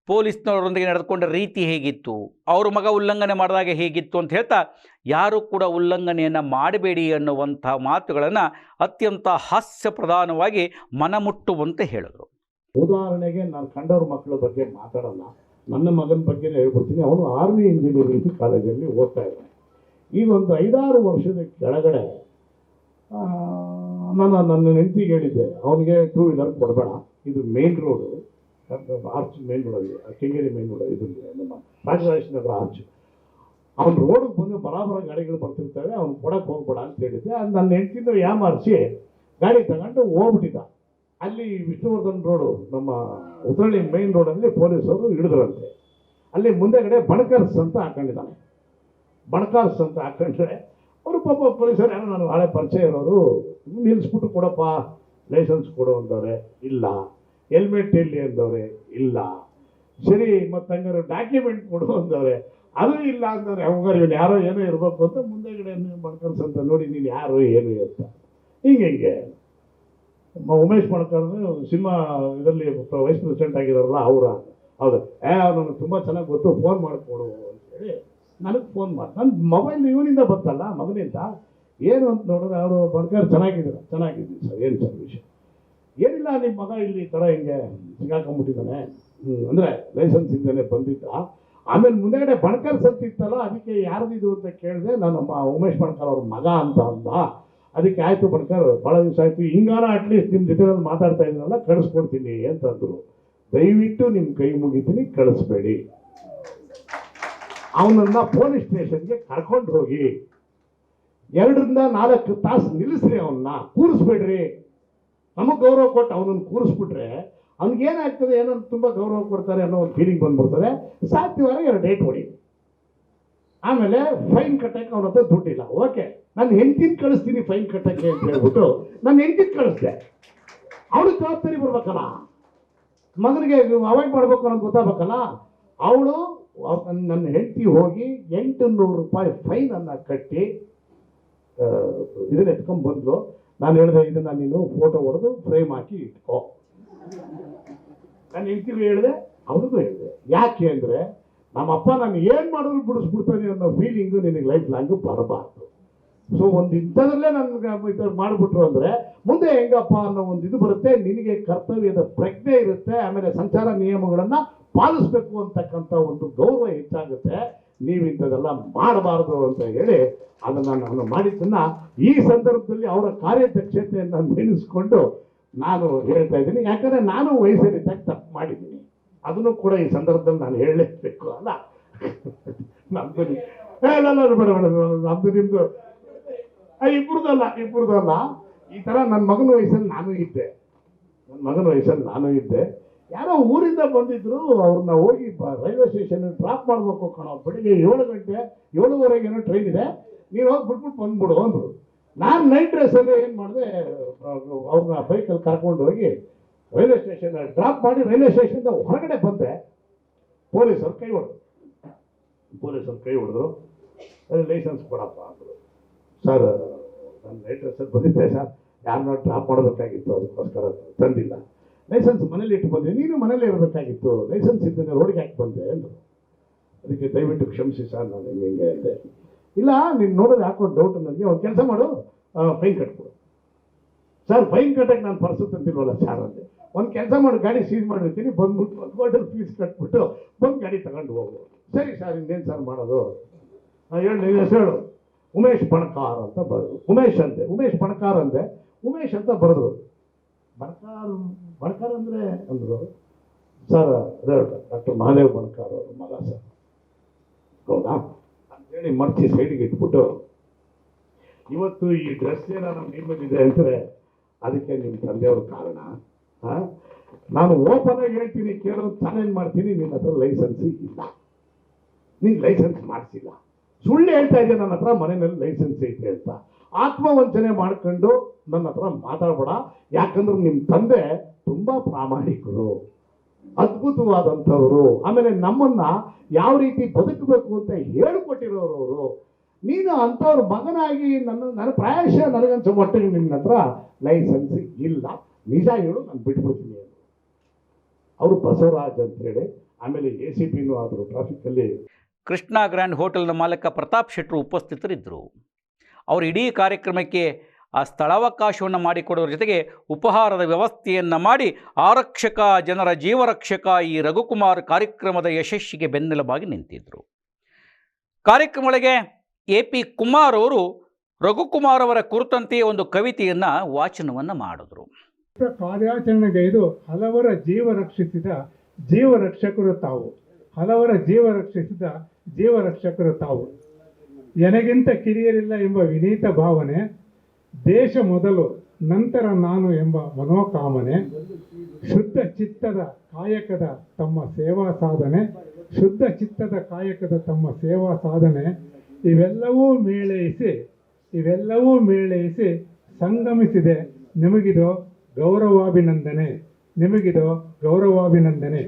ಪೊಲೀಸ್ನವರೊಂದಿಗೆ ನಡೆದುಕೊಂಡ ರೀತಿ ಹೇಗಿತ್ತು, ಅವ್ರ ಮಗ ಉಲ್ಲಂಘನೆ ಮಾಡಿದಾಗ ಹೇಗಿತ್ತು ಅಂತ ಹೇಳ್ತಾ ಯಾರೂ ಕೂಡ ಉಲ್ಲಂಘನೆಯನ್ನು ಮಾಡಬೇಡಿ ಅನ್ನುವಂಥ ಮಾತುಗಳನ್ನು ಅತ್ಯಂತ ಹಾಸ್ಯ ಪ್ರಧಾನವಾಗಿ ಮನಮುಟ್ಟುವಂತೆ ಹೇಳಿದರು. ಉದಾಹರಣೆಗೆ ನಾನು ಕಂಡವ್ರ ಮಕ್ಕಳ ಬಗ್ಗೆ ಮಾತಾಡಲ್ಲ. ನನ್ನ ಮಗನ ಬಗ್ಗೆ ಹೇಳ್ಕೊಡ್ತೀನಿ. ಅವನು ಆರ್ಮಿ ಇಂಜಿನಿಯರಿಂಗ್ ಕಾಲೇಜಲ್ಲಿ ಓದ್ತಾ ಇದ್ದಾನೆ. ಈ ಒಂದು ಐದಾರು ವರ್ಷದ ಕೆಳಗಡೆ ನಾನು ನನ್ನ ಹೆಂಡತಿಗೆ ಹೇಳಿದ್ದೆ, ಅವನಿಗೆ ಟೂ ವೀಲರ್ ಕೊಡಬೇಡ. ಇದು main road arch main road Kengeri main road ಇದು ನಮ್ಮ ನಗರ ಆರ್ಚ್ ಅವ್ನು ರೋಡಿಗೆ ಬಂದು ಬರಾಬರ ಗಾಡಿಗಳು ಬರ್ತಿರ್ತವೆ. ಅವ್ನು ಕೊಡಕ್ಕೆ ಹೋಗ್ಬೇಡ ಅಂತ ಹೇಳಿದ್ದೆ. ಅದು ನನ್ನ ಹೆಂಡತಿನ ಯಾಮಾರಿಸಿ ಗಾಡಿ ತಗೊಂಡು ಹೋಗ್ಬಿಟ್ಟಿದ್ದ. ಅಲ್ಲಿ ವಿಷ್ಣುವರ್ಧನ್ ರೋಡು, ನಮ್ಮ ಉತ್ತರಳ್ಳಿ ಮೈನ್ ರೋಡಲ್ಲಿ ಪೊಲೀಸರು ಹಿಡಿದ್ರಂತೆ. ಅಲ್ಲಿ ಮುಂದೆಗಡೆ ಬಣಕರ್ಸ್ ಅಂತ ಹಾಕೊಂಡಿದ್ದಾನೆ ಬಣಕಾರ್ಸ್ ಅಂತ ಹಾಕೊಂಡ್ರೆ ಅವರು ಪಾಪ ಪೊಲೀಸರು ಯಾರೋ ನಾನು ಹಳೆ ಪರಿಚಯ ಇರೋರು ನಿಲ್ಲಿಸ್ಬಿಟ್ಟು ಕೊಡಪ್ಪ ಲೈಸೆನ್ಸ್ ಕೊಡು ಅಂದವ್ರೆ, ಇಲ್ಲ. ಹೆಲ್ಮೆಟ್ ಇಲ್ಲಿ ಅಂದವ್ರೆ, ಇಲ್ಲ. ಸರಿ, ಮತ್ತೆ ಹಂಗಾರೆ ಡಾಕ್ಯುಮೆಂಟ್ ಕೊಡು ಅಂದವ್ರೆ, ಅದು ಇಲ್ಲ ಅಂದವ್ರೆ, ಹಂಗಾರೆ ಇವನು ಯಾರೋ ಏನೋ ಇರಬೇಕು ಅಂತ ಮುಂದೆಗಡೆ ಬಣಕರ್ಸ್ ಅಂತ ನೋಡಿ ನೀನು ಯಾರು ಏನು ಅಂತ. ಹಿಂಗೆ ಹಿಂಗೆ. ಉಮೇಶ್ ಮಣಕರ್ ಸಿನಿಮಾ ಇದರಲ್ಲಿ ವೈಸ್ ಪ್ರೆಸಿಡೆಂಟ್ ಆಗಿದಾರಲ್ಲ ಅವರ. ಹೌದು. ಏ, ನನಗೆ ತುಂಬ ಚೆನ್ನಾಗಿ ಗೊತ್ತು, ಫೋನ್ ಮಾಡಿಕೊಡು ಅಂತೇಳಿ ನನಗೆ ಫೋನ್ ಮಾಡಿ ನನ್ನ ಮೊಬೈಲ್ ಇವನಿಂದ ಬಂತಲ್ಲ ಮಗನಿಂದ. ಏನು ಅಂತ ನೋಡಿದ್ರೆ ಅವರು ಬಣಕರ್ ಚೆನ್ನಾಗಿದ್ದೀರ ಚೆನ್ನಾಗಿದ್ದೀನಿ ಸರ್, ಏನು ಸರ್ ವಿಷಯ. ಏನಿಲ್ಲ ನಿಮ್ಮ ಮಗ ಇಲ್ಲಿ ಈ ಥರ ಹಿಂಗೆ ಸಿಗಾಕೊಂಡ್ಬಿಟ್ಟಿದ್ದಾನೆ. ಅಂದರೆ ಲೈಸೆನ್ಸ್ ಇಲ್ದೇ ಬಂದಿದ್ದ. ಆಮೇಲೆ ಮುಂದೆಗಡೆ ಬಣ್ಕರ್ ಸತ್ತಿತ್ತಲ್ಲ ಅದಕ್ಕೆ ಯಾರ್ದಿದು ಅಂತ ಕೇಳಿದೆ, ನಾನು ಉಮೇಶ್ ಬಣಕರ್ ಅವ್ರ ಮಗ ಅಂತ ಅಂದ. ಅದಕ್ಕೆ ಆಯ್ತು ಬಣಕರ್ ಭಾಳ ದಿವಸ ಆಯ್ತು. ಹಿಂಗಾರ ಅಟ್ಲೀಸ್ಟ್ ನಿಮ್ಮ ಜೊತೆನಲ್ಲಿ ಮಾತಾಡ್ತಾ ಇದ್ದೀನಲ್ಲ, ಕಳಿಸ್ಕೊಡ್ತೀನಿ ಅಂತಂದ್ರು. ದಯವಿಟ್ಟು ನಿಮ್ಮ ಕೈ ಮುಗಿತೀನಿ, ಕಳಿಸ್ಬೇಡಿ. ಅವನನ್ನ ಪೊಲೀಸ್ ಸ್ಟೇಷನ್ಗೆ ಕರ್ಕೊಂಡು ಹೋಗಿ, ಎರಡರಿಂದ ನಾಲ್ಕು ತಾಸು ನಿಲ್ಲಿಸ್ರಿ ಅವನ್ನ, ಕೂರಿಸ್ಬೇಡ್ರಿ. ನಮಗೆ ಗೌರವ ಕೊಟ್ಟು ಅವನನ್ನು ಕೂರಿಸ್ಬಿಟ್ರೆ, ಅವ್ನಿಗೇನಾಗ್ತದೆ ಏನೋ ತುಂಬ ಗೌರವ ಕೊಡ್ತಾರೆ ಅನ್ನೋ ಒಂದು ಫೀಲಿಂಗ್ ಬಂದ್ಬಿಡ್ತಾರೆ ಸಾಧ್ಯವಾರ ಎರಡು ಡೇಟ್ ಹೊಡಿ. ಆಮೇಲೆ ಫೈನ್ ಕಟ್ಟಕ್ಕೆ ಅವ್ರ ಹತ್ರ ದುಡ್ಡಿಲ್ಲ. ಓಕೆ ನನ್ನ ಹೆಂಡತಿನ ಕಳಿಸ್ತೀನಿ ಫೈನ್ ಕಟ್ಟಕ್ಕೆ ಅಂತ ಹೇಳ್ಬಿಟ್ಟು ನನ್ನ ಹೆಂಡತಿ ಕಳಿಸ್ದೆ. ಅವಳು ಜವಾಬ್ದಾರಿ ಬರ್ಬೇಕಲ್ಲ? ಮಗನಿಗೆ ಅವಾಯ್ಡ್ ಮಾಡ್ಬೇಕು ಅನ್ನೋದು ಗೊತ್ತಾಗಬೇಕಲ್ಲ? ಅವಳು ನನ್ನ ಹೆಂಡತಿ ಹೋಗಿ ಎಂಟು ನೂರು ರೂಪಾಯಿ ಫೈನ್ ಅನ್ನ ಕಟ್ಟಿ ಇದನ್ನ ಎತ್ಕೊಂಡ್ ನಾನು ಹೇಳಿದೆ, ಇದನ್ನ ನೀನು ಫೋಟೋ ಹೊಡೆದು ಫ್ರೇಮ್ ಹಾಕಿ ಇಟ್ಕೋ. ನನ್ನ ಹೆಂಡತಿಗೂ ಹೇಳಿದೆ, ಅವ್ರಿಗೂ ಹೇಳಿದೆ. ಯಾಕೆ ಅಂದ್ರೆ ನಮ್ಮಪ್ಪ ನಾನು ಏನು ಮಾಡಿದ್ರು ಬಿಡಿಸ್ಬಿಡ್ತಾನೆ ಅನ್ನೋ ಫೀಲಿಂಗು ನಿನಗೆ ಲೈಫ್ ಲಾಂಗು ಬರಬಾರ್ದು. ಸೊ ಒಂದು ನನ್ಗೆ ಈ ಥರ ಮಾಡಿಬಿಟ್ರು ಅಂದ್ರೆ ಮುಂದೆ ಹೆಂಗಪ್ಪ ಅನ್ನೋ ಒಂದು ಇದು ಬರುತ್ತೆ. ನಿನಗೆ ಕರ್ತವ್ಯದ ಪ್ರಜ್ಞೆ ಇರುತ್ತೆ. ಆಮೇಲೆ ಸಂಚಾರ ನಿಯಮಗಳನ್ನು ಪಾಲಿಸ್ಬೇಕು ಅಂತಕ್ಕಂಥ ಒಂದು ಗೌರವ ಹೆಚ್ಚಾಗುತ್ತೆ. ನೀವು ಇಂಥದ್ದೆಲ್ಲ ಮಾಡಬಾರ್ದು ಅಂತ ಹೇಳಿ ಅದನ್ನ ನಾನು ಮಾಡಿದ್ದನ್ನು ಈ ಸಂದರ್ಭದಲ್ಲಿ ಅವರ ಕಾರ್ಯದಕ್ಷತೆಯನ್ನು ನೆನೆಸ್ಕೊಂಡು ನಾನು ಹೇಳ್ತಾ ಇದ್ದೀನಿ. ಯಾಕಂದ್ರೆ ನಾನು ವಯಸ್ಸಲ್ಲಿ ತಪ್ಪು ಮಾಡಿದ್ದೀನಿ. ಅದನ್ನು ಕೂಡ ಈ ಸಂದರ್ಭದಲ್ಲಿ ನಾನು ಹೇಳಲೇಬೇಕು ಅಲ್ಲ? ನಮ್ದು ಬೇಡ ಬೇಡ ನಮ್ದು ನಿಮ್ದು ಇಬ್ಬರದಲ್ಲ ಇಬ್ಬರದಲ್ಲ ಈ ತರ ನನ್ನ ಮಗನ ವಯಸ್ಸಲ್ಲಿ ನಾನು ಇದ್ದೆ. ನನ್ನ ಮಗನ ವಯಸ್ಸಲ್ಲಿ ನಾನು ಇದ್ದೆ. ಯಾರೋ ಊರಿಂದ ಬಂದಿದ್ರು, ಅವ್ರನ್ನ ಹೋಗಿ ರೈಲ್ವೆ ಸ್ಟೇಷನ್ ಡ್ರಾಪ್ ಮಾಡ್ಬೇಕು ಕಣೋ. ಬೆಳಿಗ್ಗೆ ಏಳು ಗಂಟೆ, ಏಳುವರೆಗೆ ಏನೋ ಟ್ರೈನ್ ಇದೆ. ನೀವು ಹೋಗಿ ಬಿಟ್ಬಿಟ್ಟು ಬಂದ್ಬಿಡು ಅಂದರು. ನಾನು ನೈಟ್ ಡ್ರೆಸ್ಸಲ್ಲಿ ಏನು ಮಾಡಿದೆ ಅವ್ರನ್ನ ಬೈಕಲ್ಲಿ ಕರ್ಕೊಂಡು ಹೋಗಿ ರೈಲ್ವೆ ಸ್ಟೇಷನ್ ಡ್ರಾಪ್ ಮಾಡಿ ರೈಲ್ವೆ ಸ್ಟೇಷನ್ ಹೊರಗಡೆ ಬಂದೆ. ಪೊಲೀಸರು ಕೈ ಹೊಡೆದ್ರು. ಪೊಲೀಸರು ಕೈ ಹೊಡೆದ್ರು. ಲೈಸೆನ್ಸ್ ಕೊಡಪ್ಪ ಅಂದರು. ಸರ್, ನನ್ನ ಲೈಟ್ರೆಸ್ ಬಂದಿದ್ದೆ ಸರ್. ಯಾರನ್ನ ಡ್ರಾಪ್ ಮಾಡಬೇಕಾಗಿತ್ತು, ಅದಕ್ಕೋಸ್ಕರ ತಂದಿಲ್ಲ. ಲೈಸೆನ್ಸ್ ಮನೇಲಿ ಇಟ್ಟು ಬಂದೆ. ನೀನು ಮನೇಲಿ ಇರಬೇಕಾಗಿತ್ತು. ಲೈಸೆನ್ಸ್ ಇದ್ದೇನೆ ರೋಡಿಗೆ ಹಾಕಿ ಬಂದೆ ಅಂದರು. ಅದಕ್ಕೆ ದಯವಿಟ್ಟು ಕ್ಷಮಿಸಿ ಸರ್, ನಾನು ಹಿಂಗೆ ಹಿಂಗೆ ಅಂದೆ. ಇಲ್ಲ, ನೀನು ನೋಡೋದು ಹಾಕೋ ಡೌಟ್ ನನಗೆ. ಒಂದು ಕೆಲಸ ಮಾಡು. ಫೈನ್ ಕಟ್ಕೊಡು ಸರ್ ಫೈನ್ ಕಟ್ಟಕ್ಕೆ ನಾನು ಪರ್ಸು ತಂದಿಲ್ವಲ್ಲ ಸರ್ ಅಂದೆ. ಒಂದು ಕೆಲಸ ಮಾಡು, ಗಾಡಿ ಸೀಸ್ ಮಾಡಿರ್ತೀನಿ ಬಂದ್ಬಿಟ್ಟು ಒಂದು ಕ್ವಾರ್ಟರ್ ಫೀಸ್ ಕಟ್ಬಿಟ್ಟು ಬಂದು ಗಾಡಿ ತಗೊಂಡು ಹೋಗು. ಸರಿ ಸರ್ ಇನ್ನೇನು ಸರ್ ಮಾಡೋದು? ಹೇಳು ಹೆಸರು ಹೇಳು. ಉಮೇಶ್ ಬಣಕಾರ್ ಅಂತ ಬರೆದು, ಉಮೇಶ್ ಅಂತೆ, ಉಮೇಶ್ ಬಣಕಾರ್ ಅಂತೆ, ಉಮೇಶ್ ಅಂತ ಬರೆದ್ರು ಬಣಕಾರ್ ಬಣಕಾರ್ ಅಂದರೆ ಅಂದರು? ಸರ್ ಡಾಕ್ಟರ್ ಮಹಾದೇವ್ ಬಣಕಾರ್ ಅವರು ಮಗ ಸರ್ ಹೌದಾ? ಅಂತೇಳಿ ಮರ್ಚಿ ಸೈಡಿಗೆ ಇಟ್ಬಿಟ್ಟು, ಇವತ್ತು ಈ ಡ್ರೆಸ್ ಏನಾದ್ರು ನಿಮ್ಮದಿದೆ ಅಂದರೆ ಅದಕ್ಕೆ ನಿಮ್ಮ ತಂದೆಯವ್ರ ಕಾರಣ? ನಾನು ಓಪನ್ ಆಗಿ ಹೇಳ್ತೀನಿ ಕೇಳೋದು ಚಾಲೆಂಜ್ ಮಾಡ್ತೀನಿ, ನಿನ್ನ ಹತ್ರ ಲೈಸೆನ್ಸ್ ಇಲ್ಲ. ನೀನು ಲೈಸೆನ್ಸ್ ಮಾಡಿಸಿಲ್ಲ. ಸುಳ್ಳು ಹೇಳ್ತಾ ಇದ್ದೆ ನನ್ನ ಹತ್ರ? ಮನೆಯಲ್ಲಿ ಲೈಸೆನ್ಸ್ ಐತೆ ಅಂತ. ಆತ್ಮವಂಚನೆ ಮಾಡ್ಕೊಂಡು ನನ್ನ ಹತ್ರ ಮಾತಾಡ್ಬೇಡ. ಯಾಕಂದ್ರೆ ನಿಮ್ಮ ತಂದೆ ತುಂಬಾ ಪ್ರಾಮಾಣಿಕರು, ಅದ್ಭುತವಾದಂಥವ್ರು. ಆಮೇಲೆ ನಮ್ಮನ್ನ ಯಾವ ರೀತಿ ಬದುಕಬೇಕು ಅಂತ ಹೇಳಿಕೊಟ್ಟಿರೋರು ಅವರು. ನೀನು ಅಂಥವ್ರ ಮಗನಾಗಿ ನನ್ನ ನನ್ನ ಪ್ರಾಯಶಃ ನನಗನ್ಸೋ ಮಟ್ಟಿಗೆ ನಿನ್ನ ಹತ್ರ ಲೈಸೆನ್ಸ್ ಇಲ್ಲ. ನಿಜ ಹೇಳು, ನಾನು ಬಿಟ್ಬಿಡ್ತೀನಿ ಅವರು ಬಸವರಾಜ್ ಅಂತ ಹೇಳಿ, ಆಮೇಲೆ ಎ ಸಿ ಪಿನೂ ಆದರು ಟ್ರಾಫಿಕ್ಕಲ್ಲಿ ಕೃಷ್ಣ ಗ್ರ್ಯಾಂಡ್ ಹೋಟೆಲ್ನ ಮಾಲಕ ಪ್ರತಾಪ್ ಶೆಟ್ಟರು ಉಪಸ್ಥಿತರಿದ್ದರು. ಅವರು ಇಡೀ ಕಾರ್ಯಕ್ರಮಕ್ಕೆ ಆ ಸ್ಥಳಾವಕಾಶವನ್ನು ಮಾಡಿಕೊಡೋದ್ರ ಜೊತೆಗೆ ಉಪಹಾರದ ವ್ಯವಸ್ಥೆಯನ್ನು ಮಾಡಿ ಆರಕ್ಷಕ, ಜನರ ಜೀವರಕ್ಷಕ ಈ ರಘುಕುಮಾರ್ ಕಾರ್ಯಕ್ರಮದ ಯಶಸ್ಸಿಗೆ ಬೆನ್ನೆಲುಬಾಗಿ ನಿಂತಿದ್ದರು ಕಾರ್ಯಕ್ರಮಗಳಿಗೆ ಎ ಪಿ ಕುಮಾರ್ ಅವರು ರಘುಕುಮಾರ್ ಅವರ ಕುರಿತಂತೆಯೇ ಒಂದು ಕವಿತೆಯನ್ನು ವಾಚನವನ್ನು ಮಾಡಿದ್ರು. ಕಾರ್ಯಾಚರಣೆಗೈದು ಹಲವರ ಜೀವ ರಕ್ಷಿಸಿದ ಜೀವ ರಕ್ಷಕರು ತಾವು. ಹಲವರ ಜೀವ ರಕ್ಷಿಸಿದ ಜೀವ ರಕ್ಷಕರು ತಾವು. ಎನಗಿಂತ ಕಿರಿಯರಿಲ್ಲ ಎಂಬ ವಿನೀತ ಭಾವನೆ, ದೇಶ ಮೊದಲು, ನಂತರ ನಾನು ಎಂಬ ಮನೋಕಾಮನೆ, ಶುದ್ಧ ಚಿತ್ತದ ಕಾಯಕದ ತಮ್ಮ ಸೇವಾ ಸಾಧನೆ, ಶುದ್ಧ ಚಿತ್ತದ ಕಾಯಕದ ತಮ್ಮ ಸೇವಾ ಸಾಧನೆ, ಇವೆಲ್ಲವೂ ಮೇಳೈಸಿ ಇವೆಲ್ಲವೂ ಮೇಳೈಸಿ ಸಂಗಮಿಸಿದೆ. ನಿಮಗಿದು ಗೌರವಾಭಿನಂದನೆ. ನಿಮಗಿದು ಗೌರವಾಭಿನಂದನೆ.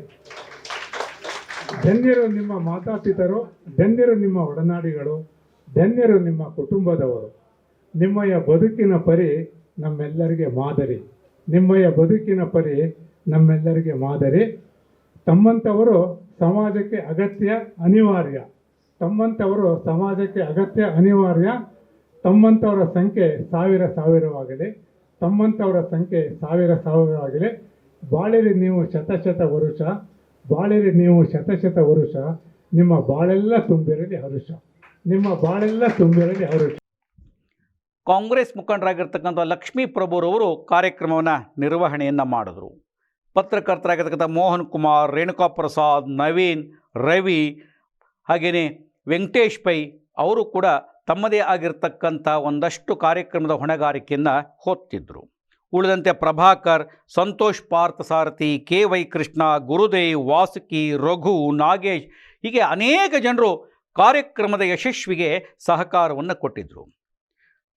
ಧನ್ಯರು ನಿಮ್ಮ ಮಾತಾಪಿತರು ಧನ್ಯರು ನಿಮ್ಮ ಒಡನಾಡಿಗಳು, ಧನ್ಯರು ನಿಮ್ಮ ಕುಟುಂಬದವರು. ನಿಮ್ಮಯ ಬದುಕಿನ ಪರಿ ನಮ್ಮೆಲ್ಲರಿಗೆ ಮಾದರಿ. ನಿಮ್ಮಯ ಬದುಕಿನ ಪರಿ ನಮ್ಮೆಲ್ಲರಿಗೆ ಮಾದರಿ. ತಮ್ಮಂಥವರು ಸಮಾಜಕ್ಕೆ ಅಗತ್ಯ, ಅನಿವಾರ್ಯ. ತಮ್ಮಂಥವರು ಸಮಾಜಕ್ಕೆ ಅಗತ್ಯ, ಅನಿವಾರ್ಯ. ತಮ್ಮಂಥವರ ಸಂಖ್ಯೆ ಸಾವಿರ ಸಾವಿರವಾಗಲಿ ತಮ್ಮಂಥವರ ಸಂಖ್ಯೆ ಸಾವಿರ ಸಾವಿರ ಆಗಿದೆ ಬಾಳಿರಿ ನೀವು ಶತಶತ ವರುಷ, ಬಾಳಿರಿ ನೀವು ಶತಶತ ವರುಷ, ನಿಮ್ಮ ಬಾಳೆಲ್ಲ ತುಂಬಿರಲಿ ಹರುಷ. ನಿಮ್ಮ ಬಾಳೆಲ್ಲ ತುಂಬಿರಲಿ ಹರುಷ. ಕಾಂಗ್ರೆಸ್ ಮುಖಂಡರಾಗಿರ್ತಕ್ಕಂಥ ಲಕ್ಷ್ಮೀ ಪ್ರಭುರವರು ಕಾರ್ಯಕ್ರಮವನ್ನು ನಿರ್ವಹಣೆಯನ್ನು ಮಾಡಿದ್ರು. ಪತ್ರಕರ್ತರಾಗಿರ್ತಕ್ಕಂಥ ಮೋಹನ್ ಕುಮಾರ್, ರೇಣುಕಾ ಪ್ರಸಾದ್, ನವೀನ್, ರವಿ ಹಾಗೆಯೇ ವೆಂಕಟೇಶ್ ಪೈ, ಅವರು ಕೂಡ ತಮ್ಮದೇ ಆಗಿರ್ತಕ್ಕಂಥ ಒಂದಷ್ಟು ಕಾರ್ಯಕ್ರಮದ ಹೊಣೆಗಾರಿಕೆಯನ್ನು ಹೊತ್ತಿದ್ದರು ಉಳಿದಂತೆ ಪ್ರಭಾಕರ್, ಸಂತೋಷ್ ಪಾರ್ಥಸಾರಥಿ, ಕೆ ವೈ ಕೃಷ್ಣ, ಗುರುದೇವ್, ವಾಸುಕಿ, ರಘು, ನಾಗೇಶ್ ಹೀಗೆ ಅನೇಕ ಜನರು ಕಾರ್ಯಕ್ರಮದ ಯಶಸ್ವಿಗೆ ಸಹಕಾರವನ್ನು ಕೊಟ್ಟಿದ್ದರು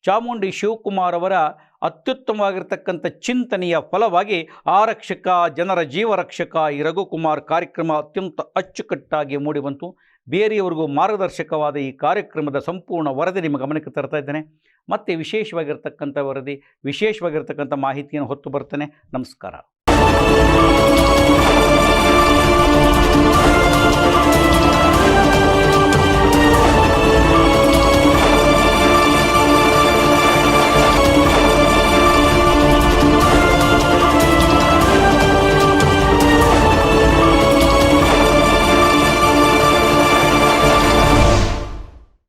ಚಾಮುಂಡಿ ಶಿವಕುಮಾರ್ ಅವರ ಅತ್ಯುತ್ತಮವಾಗಿರ್ತಕ್ಕಂಥ ಚಿಂತನೆಯ ಫಲವಾಗಿ ಆರಕ್ಷಕ, ಜನರ ಜೀವರಕ್ಷಕ ಈ ರಘುಕುಮಾರ್ ಕಾರ್ಯಕ್ರಮ ಅತ್ಯಂತ ಅಚ್ಚುಕಟ್ಟಾಗಿ ಮೂಡಿಬಂತು ಬೇರೆಯವರಿಗೂ ಮಾರ್ಗದರ್ಶಕವಾದ ಈ ಕಾರ್ಯಕ್ರಮದ ಸಂಪೂರ್ಣ ವರದಿ ನಿಮ್ಮ ಗಮನಕ್ಕೆ ತರ್ತಾ ಇದ್ದೇನೆ. ಮತ್ತು ವಿಶೇಷವಾಗಿರ್ತಕ್ಕಂಥ ವರದಿ, ವಿಶೇಷವಾಗಿರ್ತಕ್ಕಂಥ ಮಾಹಿತಿಯನ್ನು ಹೊತ್ತು ಬರ್ತೇನೆ. ನಮಸ್ಕಾರ.